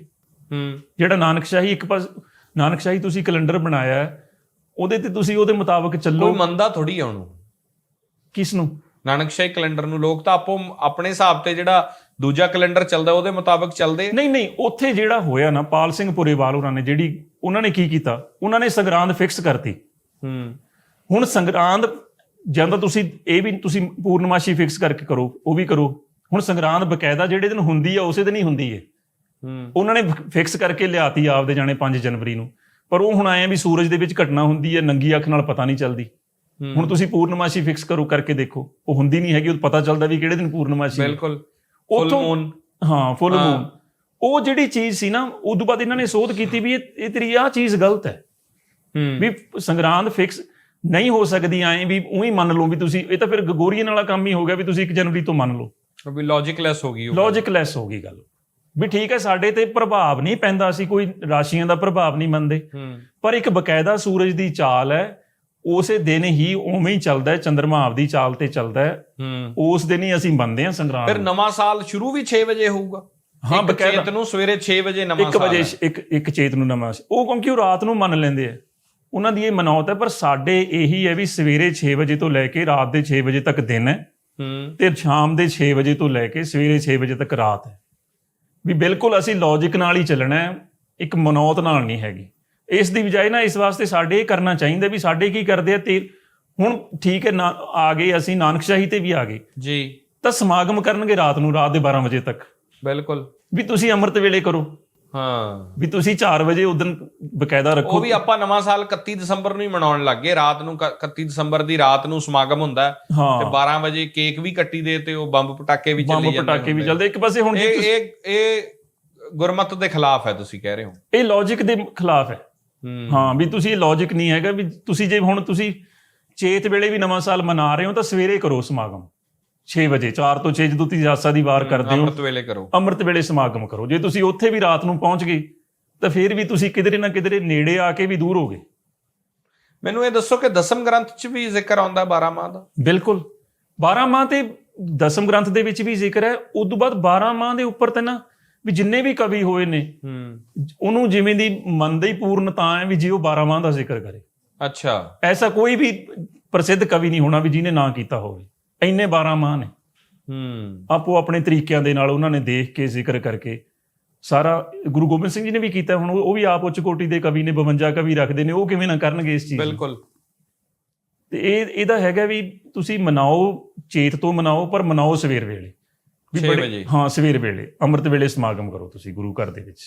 ਹੂੰ। ਜਿਹੜਾ ਨਾਨਕਸ਼ਾਹੀ ਇੱਕ ਪਾਸ ਨਾਨਕਸ਼ਾਹੀ ਤੁਸੀਂ ਕੈਲੰਡਰ ਬਣਾਇਆ ਹੈ, ਉਹਦੇ ਤੇ ਤੁਸੀਂ ਉਹਦੇ ਮੁਤਾਬਕ ਕੋਈ ਚੱਲੋ ਮੰਨਦਾ ਥੋੜੀ ਆ ਉਹਨੂੰ। ਕਿਸ ਨੂੰ? ਨਾਨਕਸ਼ਾਹੀ ਕੈਲੰਡਰ ਨੂੰ ਲੋਕ ਤਾਂ ਆਪੋ ਆਪਣੇ ਹਿਸਾਬ ਤੇ ਜਿਹੜਾ ਦੂਜਾ ਕੈਲੰਡਰ ਚੱਲਦਾ ਉਹਦੇ ਮੁਤਾਬਕ ਚੱਲਦੇ। ਨਹੀਂ ਨਹੀਂ ਉੱਥੇ ਜਿਹੜਾ ਹੋਇਆ ਨਾ ਪਾਲ ਸਿੰਘ ਪੁਰੇਵਾਲ ਉਹਨਾਂ ਨੇ ਜਿਹੜੀ ਉਹਨਾਂ ਨੇ ਕੀ ਕੀਤਾ? ਉਹਨਾਂ ਨੇ ਸੰਗਰਾਂਦ ਫਿਕਸ ਕਰਤੀ। ਹੂੰ। ਹੁਣ ਸੰਗਰਾਂਦ ਜਾਂ ਤਾਂ ਤੁਸੀਂ ਇਹ ਵੀ ਤੁਸੀਂ ਪੂਰਨਮਾਸ਼ੀ ਫਿਕਸ ਕਰਕੇ ਕਰੋ ਉਹ ਵੀ ਕਰੋ। ਹੁਣ ਸੰਗਰਾਂਦ ਬਕਾਇਦਾ ਜਿਹੜੇ ਦਿਨ ਹੁੰਦੀ ਹੈ ਉਸੇ ਦਿਨ ਹੀ ਹੁੰਦੀ ਹੈ ਹੂੰ। ਉਹਨਾਂ ਨੇ ਫਿਕਸ ਕਰਕੇ ਲਿਆਤੀ ਆਪਦੇ ਜਾਣੇ 5 ਜਨਵਰੀ ਨੂੰ। ਪਰ ਉਹ ਹੁਣ ਆਏ ਆ ਵੀ ਸੂਰਜ ਦੇ ਵਿੱਚ ਘਟਨਾ ਹੁੰਦੀ ਹੈ ਨੰਗੀ ਅੱਖ ਨਾਲ ਪਤਾ ਨਹੀਂ ਚੱਲਦੀ। ਹੁਣ ਤੁਸੀਂ ਪੂਰਨਮਾਸ਼ੀ ਫਿਕਸ ਕਰੋ ਕਰਕੇ ਦੇਖੋ। ਉਹ ਹੁੰਦੀ ਨਹੀਂ ਹੈਗੀ ਉਹ ਪਤਾ ਚੱਲਦਾ ਵੀ ਕਿਹੜੇ ਦਿਨ ਪੂਰਨਮਾਸ਼ੀ। ਬਿਲਕੁਲ। ਫੁੱਲ ਮੂਨ ਹਾਂ ਫੁੱਲ। ਮੂਨ ਉਹ ਜਿਹੜੀ ਚੀਜ਼ ਸੀ ਨਾ ਉਦੋਂ ਬਾਅਦ ਇਹਨਾਂ ਨੇ ਸੋਧ ਕੀਤੀ ਵੀ ਇਹ ਇਹ ਤੇਰੀ ਆਹ ਚੀਜ਼ ਗਲਤ ਹੈ। ਹੂੰ। ਵੀ ਸੰਗਰਾਂਦ ਫਿਕਸ ਨਹੀਂ ਹੋ ਸਕਦੀ ਐਂ ਵੀ ਉਹੀ ਮੰਨ ਲਓ ਵੀ ਤੁਸੀਂ ਇਹ ਤਾਂ ਫਿਰ ਗਗੋਰੀਅਨ ਵਾਲਾ ਕੰਮ ਹੀ ਹੋ ਗਿਆ ਵੀ ਤੁਸੀਂ 1 ਜਨਵਰੀ ਤੋਂ ਮੰਨ ਲਓ। ਵੀ ਲੌਜੀਕਲੈਸ ਹੋ ਗਈ ਉਹ। ਲੌਜੀਕਲੈਸ ਹੋ ਗਈ ਗੱਲ। ਵੀ ਠੀਕ ਹੈ ਸਾਡੇ ਤੇ ਪ੍ਰਭਾਵ ਨਹੀਂ ਪੈਂਦਾ ਅਸੀਂ ਕੋਈ ਰਾਸ਼ੀਆਂ ਦਾ ਪ੍ਰਭਾਵ ਨਹੀਂ ਮੰਨਦੇ ਪਰ ਇੱਕ ਬਕਾਇਦਾ ਸੂਰਜ ਦੀ ਚਾਲ ਹੈ ਉਸੇ ਦਿਨ ਹੀ ਉਵੇਂ ਹੀ ਚੱਲਦਾ ਹੈ ਚੰ드ਰਮਾ ਆਪਦੀ ਚਾਲ ਤੇ ਚੱਲਦਾ ਹੈ ਉਸ ਦਿਨ ਹੀ ਅਸੀਂ ਮੰਨਦੇ ਹਾਂ ਸੰਗਰਾਂਦ ਫਿਰ। ਨਵਾਂ ਸਾਲ ਸ਼ੁਰੂ ਵੀ 6 ਵਜੇ ਹੋਊਗਾ ਹਾਂ, ਬਕਾਇਦਾ। ਚੇਤ ਨੂੰ ਸਵੇਰੇ 6 ਵਜੇ ਨਵਾਂ 1 ਸਾਲ ਵਜੇ ਹੈ। ਇੱਕ ਇੱਕ ਚੇਤ ਨੂੰ ਨਵਾਂ। ਉਹ ਕਿਉਂਕਿ ਉਹ ਰਾਤ ਨੂੰ ਮੰਨ ਲੈਂਦੇ ਆ ਉਹਨਾਂ ਦੀ ਇਹ ਮਨੌਤ ਹੈ ਪਰ ਸਾਡੇ ਇਹੀ ਹੈ ਵੀ ਸਵੇਰੇ 6 ਵਜੇ ਤੋਂ ਲੈ ਕੇ ਰਾਤ ਦੇ 6 ਵਜੇ ਤੱਕ ਦਿਨ ਹੈ ਹੂੰ ਤੇ ਸ਼ਾਮ ਦੇ 6 ਵਜੇ ਤੋਂ ਲੈ ਕੇ ਸਵੇਰੇ 6 ਵਜੇ ਤੱਕ ਰਾਤ ਹੈ ਵੀ ਬਿਲਕੁਲ ਅਸੀਂ ਲੌਜੀਕ ਨਾਲ ਹੀ ਚੱਲਣਾ ਹੈ ਇੱਕ ਮਨੌਤ ਨਾਲ ਨਹੀਂ ਹੈਗੀ। ਇਸ ਦੀ ਬਜਾਏ ਨਾ ਇਸ ਵਾਸਤੇ ਸਾਡੇ ਇਹ ਕਰਨਾ ਚਾਹੀਦਾ ਵੀ ਸਾਡੇ ਕੀ ਕਰਦੇ ਆ ਤੇ ਹੁਣ ਠੀਕ ਹੈ ਨਾ ਆ ਗਏ ਅਸੀਂ ਨਾਨਕਸ਼ਾਹੀ ਤੇ ਵੀ ਆ ਗਏ। ਜੀ। ਤਾਂ ਸਮਾਗਮ ਕਰਨਗੇ ਰਾਤ ਨੂੰ ਰਾਤ ਦੇ 12 ਵਜੇ ਤੱਕ। ਬਿਲਕੁਲ। ਵੀ ਤੁਸੀਂ ਅੰਮ੍ਰਿਤ ਵੇਲੇ ਕਰੋ। ਹਾਂ। ਵੀ ਤੁਸੀਂ 4 ਵਜੇ ਉਦੋਂ ਬਕਾਇਦਾ ਉਹ ਰੱਖੋ ਵੀ ਆਪਾਂ ਨਵਾਂ ਸਾਲ 31 ਦਸੰਬਰ ਨੂੰ ਹੀ ਮਨਾਉਣ ਲੱਗ ਗਏ। ਰਾਤ ਨੂੰ ਕ- 31 ਦਸੰਬਰ ਦੀ ਰਾਤ ਨੂੰ ਸਮਾਗਮ ਹੁੰਦਾ ਤੇ ਹਾਂ। 12 ਵਜੇ ਕੇਕ ਵੀ ਕੱਟੀ ਦੇ ਤੇ ਉਹ ਬੰਬ ਪਟਾਕੇ ਵੀ ਚੱਲੀ ਬੰਬ ਜਾਂਦੇ ਪਟਾਕੇ ਵੀ। ਚੱਲਦੇ। ਇੱਕ ਪਾਸੇ ਹੁਣ ਜੀ ਇਹ ਇਹ ਇਹ ਗੁਰਮਤ ਦੇ ਖਿਲਾਫ ਹੈ ਤੁਸੀਂ ਕਹਿ ਰਹੇ ਹੋ। ਇਹ ਲੌਜੀਕ ਦੇ ਖਿਲਾਫ ਹੈ। ਹੂੰ। ਹਾਂ ਵੀ ਤੁਸੀਂ ਇਹ ਲੌਜੀਕ ਨਹੀਂ ਹੈਗਾ ਵੀ ਤੁਸੀਂ ਜੇ ਹੁਣ ਤੁਸੀਂ ਚੇਤ ਵੇਲੇ ਵੀ ਨਵਾਂ ਸਾਲ ਮਨਾ ਰਹੇ ਹੋ ਤਾਂ ਸਵੇਰੇ ਕਰੋ ਸਮਾਗਮ। 6 ਵਜੇ 4 ਤੋਂ 6 ਜਦੋਂ ਤੁਸੀਂ ਜਾਸਾ ਦੀ ਵਾਰ ਕਰਦੇ ਹੋ ਅੰਮ੍ਰਿਤ ਵੇਲੇ ਕਰੋ। ਅੰਮ੍ਰਿਤ ਵੇਲੇ ਸਮਾਗਮ ਕਰੋ। ਜੇ ਤੁਸੀਂ ਉੱਥੇ ਵੀ ਰਾਤ ਨੂੰ ਪਹੁੰਚ ਗਏ ਤਾਂ ਫਿਰ ਵੀ ਤੁਸੀਂ ਕਿਧਰੇ ਨਾ ਕਿਧਰੇ ਨੇੜੇ ਆ ਕੇ ਵੀ ਦੂਰ ਹੋਗੇ। ਮੈਨੂੰ ਇਹ ਦੱਸੋ ਕਿ ਦਸਮ ਗ੍ਰੰਥ 'ਚ ਵੀ ਜ਼ਿਕਰ ਆਉਂਦਾ 12 ਮਾਹ ਦਾ? ਬਿਲਕੁਲ। 12 ਮਾਹ ਤੇ ਦਸਮ ਗ੍ਰੰਥ ਦੇ ਵਿੱਚ ਵੀ ਜ਼ਿਕਰ ਹੈ। ਉਸ ਤੋਂ ਬਾਅਦ 12 ਮਾਹ ਦੇ ਉੱਪਰ ਤੇ ਨਾ ਵੀ ਜਿੰਨੇ ਵੀ ਕਵੀ ਹੋਏ ਨੇ ਹੂੰ। ਉਹਨੂੰ ਜਿਵੇਂ ਦੀ ਮੰਨਦਾ ਹੀ ਪੂਰਨਤਾ ਹੈ ਵੀ ਜੇ ਉਹ 12 ਮਾਹ ਦਾ ਜ਼ਿਕਰ ਕਰੇ। ਅੱਛਾ। ਐਸਾ ਕੋਈ ਵੀ ਪ੍ਰਸਿੱਧ ਕਵੀ ਨਹੀਂ ਹੋਣਾ ਵੀ ਜਿਹਨੇ ਨਾ ਕੀਤਾ ਹੋਵੇ। ਇੰਨੇ 12 ਮਾਹ ਨੇ। ਹੂੰ। ਆਪੋ ਆਪਣੇ ਤਰੀਕਿਆਂ ਦੇ ਨਾਲ ਉਹਨਾਂ ਨੇ ਦੇਖ ਕੇ ਜ਼ਿਕਰ ਕਰਕੇ ਸਾਰਾ ਗੁਰੂ ਗੋਬਿੰਦ ਸਿੰਘ ਜੀ ਨੇ ਵੀ ਕੀਤਾ ਹੁਣ ਉਹ ਵੀ ਆਪ ਉੱਚ ਕੋਟੀ ਦੇ ਕਵੀ ਨੇ 52 ਕਵੀ ਰੱਖਦੇ ਨੇ ਉਹ ਕਿਵੇਂ ਨਾ ਕਰਨਗੇ ਇਸ ਚੀਜ਼? ਬਿਲਕੁਲ। ਤੇ ਇਹ ਇਹਦਾ ਹੈਗਾ ਵੀ ਤੁਸੀਂ ਮਨਾਓ ਚੇਤ ਤੋਂ ਮਨਾਓ ਪਰ ਮਨਾਓ ਸਵੇਰ ਵੇਲੇ। ਵੀ ਛੇ ਬੜੇ- ਵਜੇ। ਹਾਂ ਸਵੇਰ ਵੇਲੇ ਅੰਮ੍ਰਿਤ ਵੇਲੇ ਸਮਾਗਮ ਕਰੋ ਤੁਸੀਂ ਗੁਰੂ ਘਰ ਦੇ ਵਿੱਚ।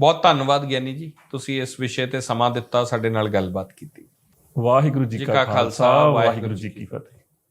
ਬਹੁਤ ਧੰਨਵਾਦ ਗਿਆਨੀ ਜੀ ਤੁਸੀਂ ਇਸ ਵਿਸ਼ੇ ਤੇ ਸਮਾਂ ਦਿੱਤਾ ਸਾਡੇ ਨਾਲ ਗੱਲਬਾਤ ਕੀਤੀ। ਵਾਹਿਗੁਰੂ ਜੀ ਕਾ ਖਾਲਸਾ ਵਾਹਿਗੁਰੂ ਜੀ ਕੀ ਫਤਿਹ।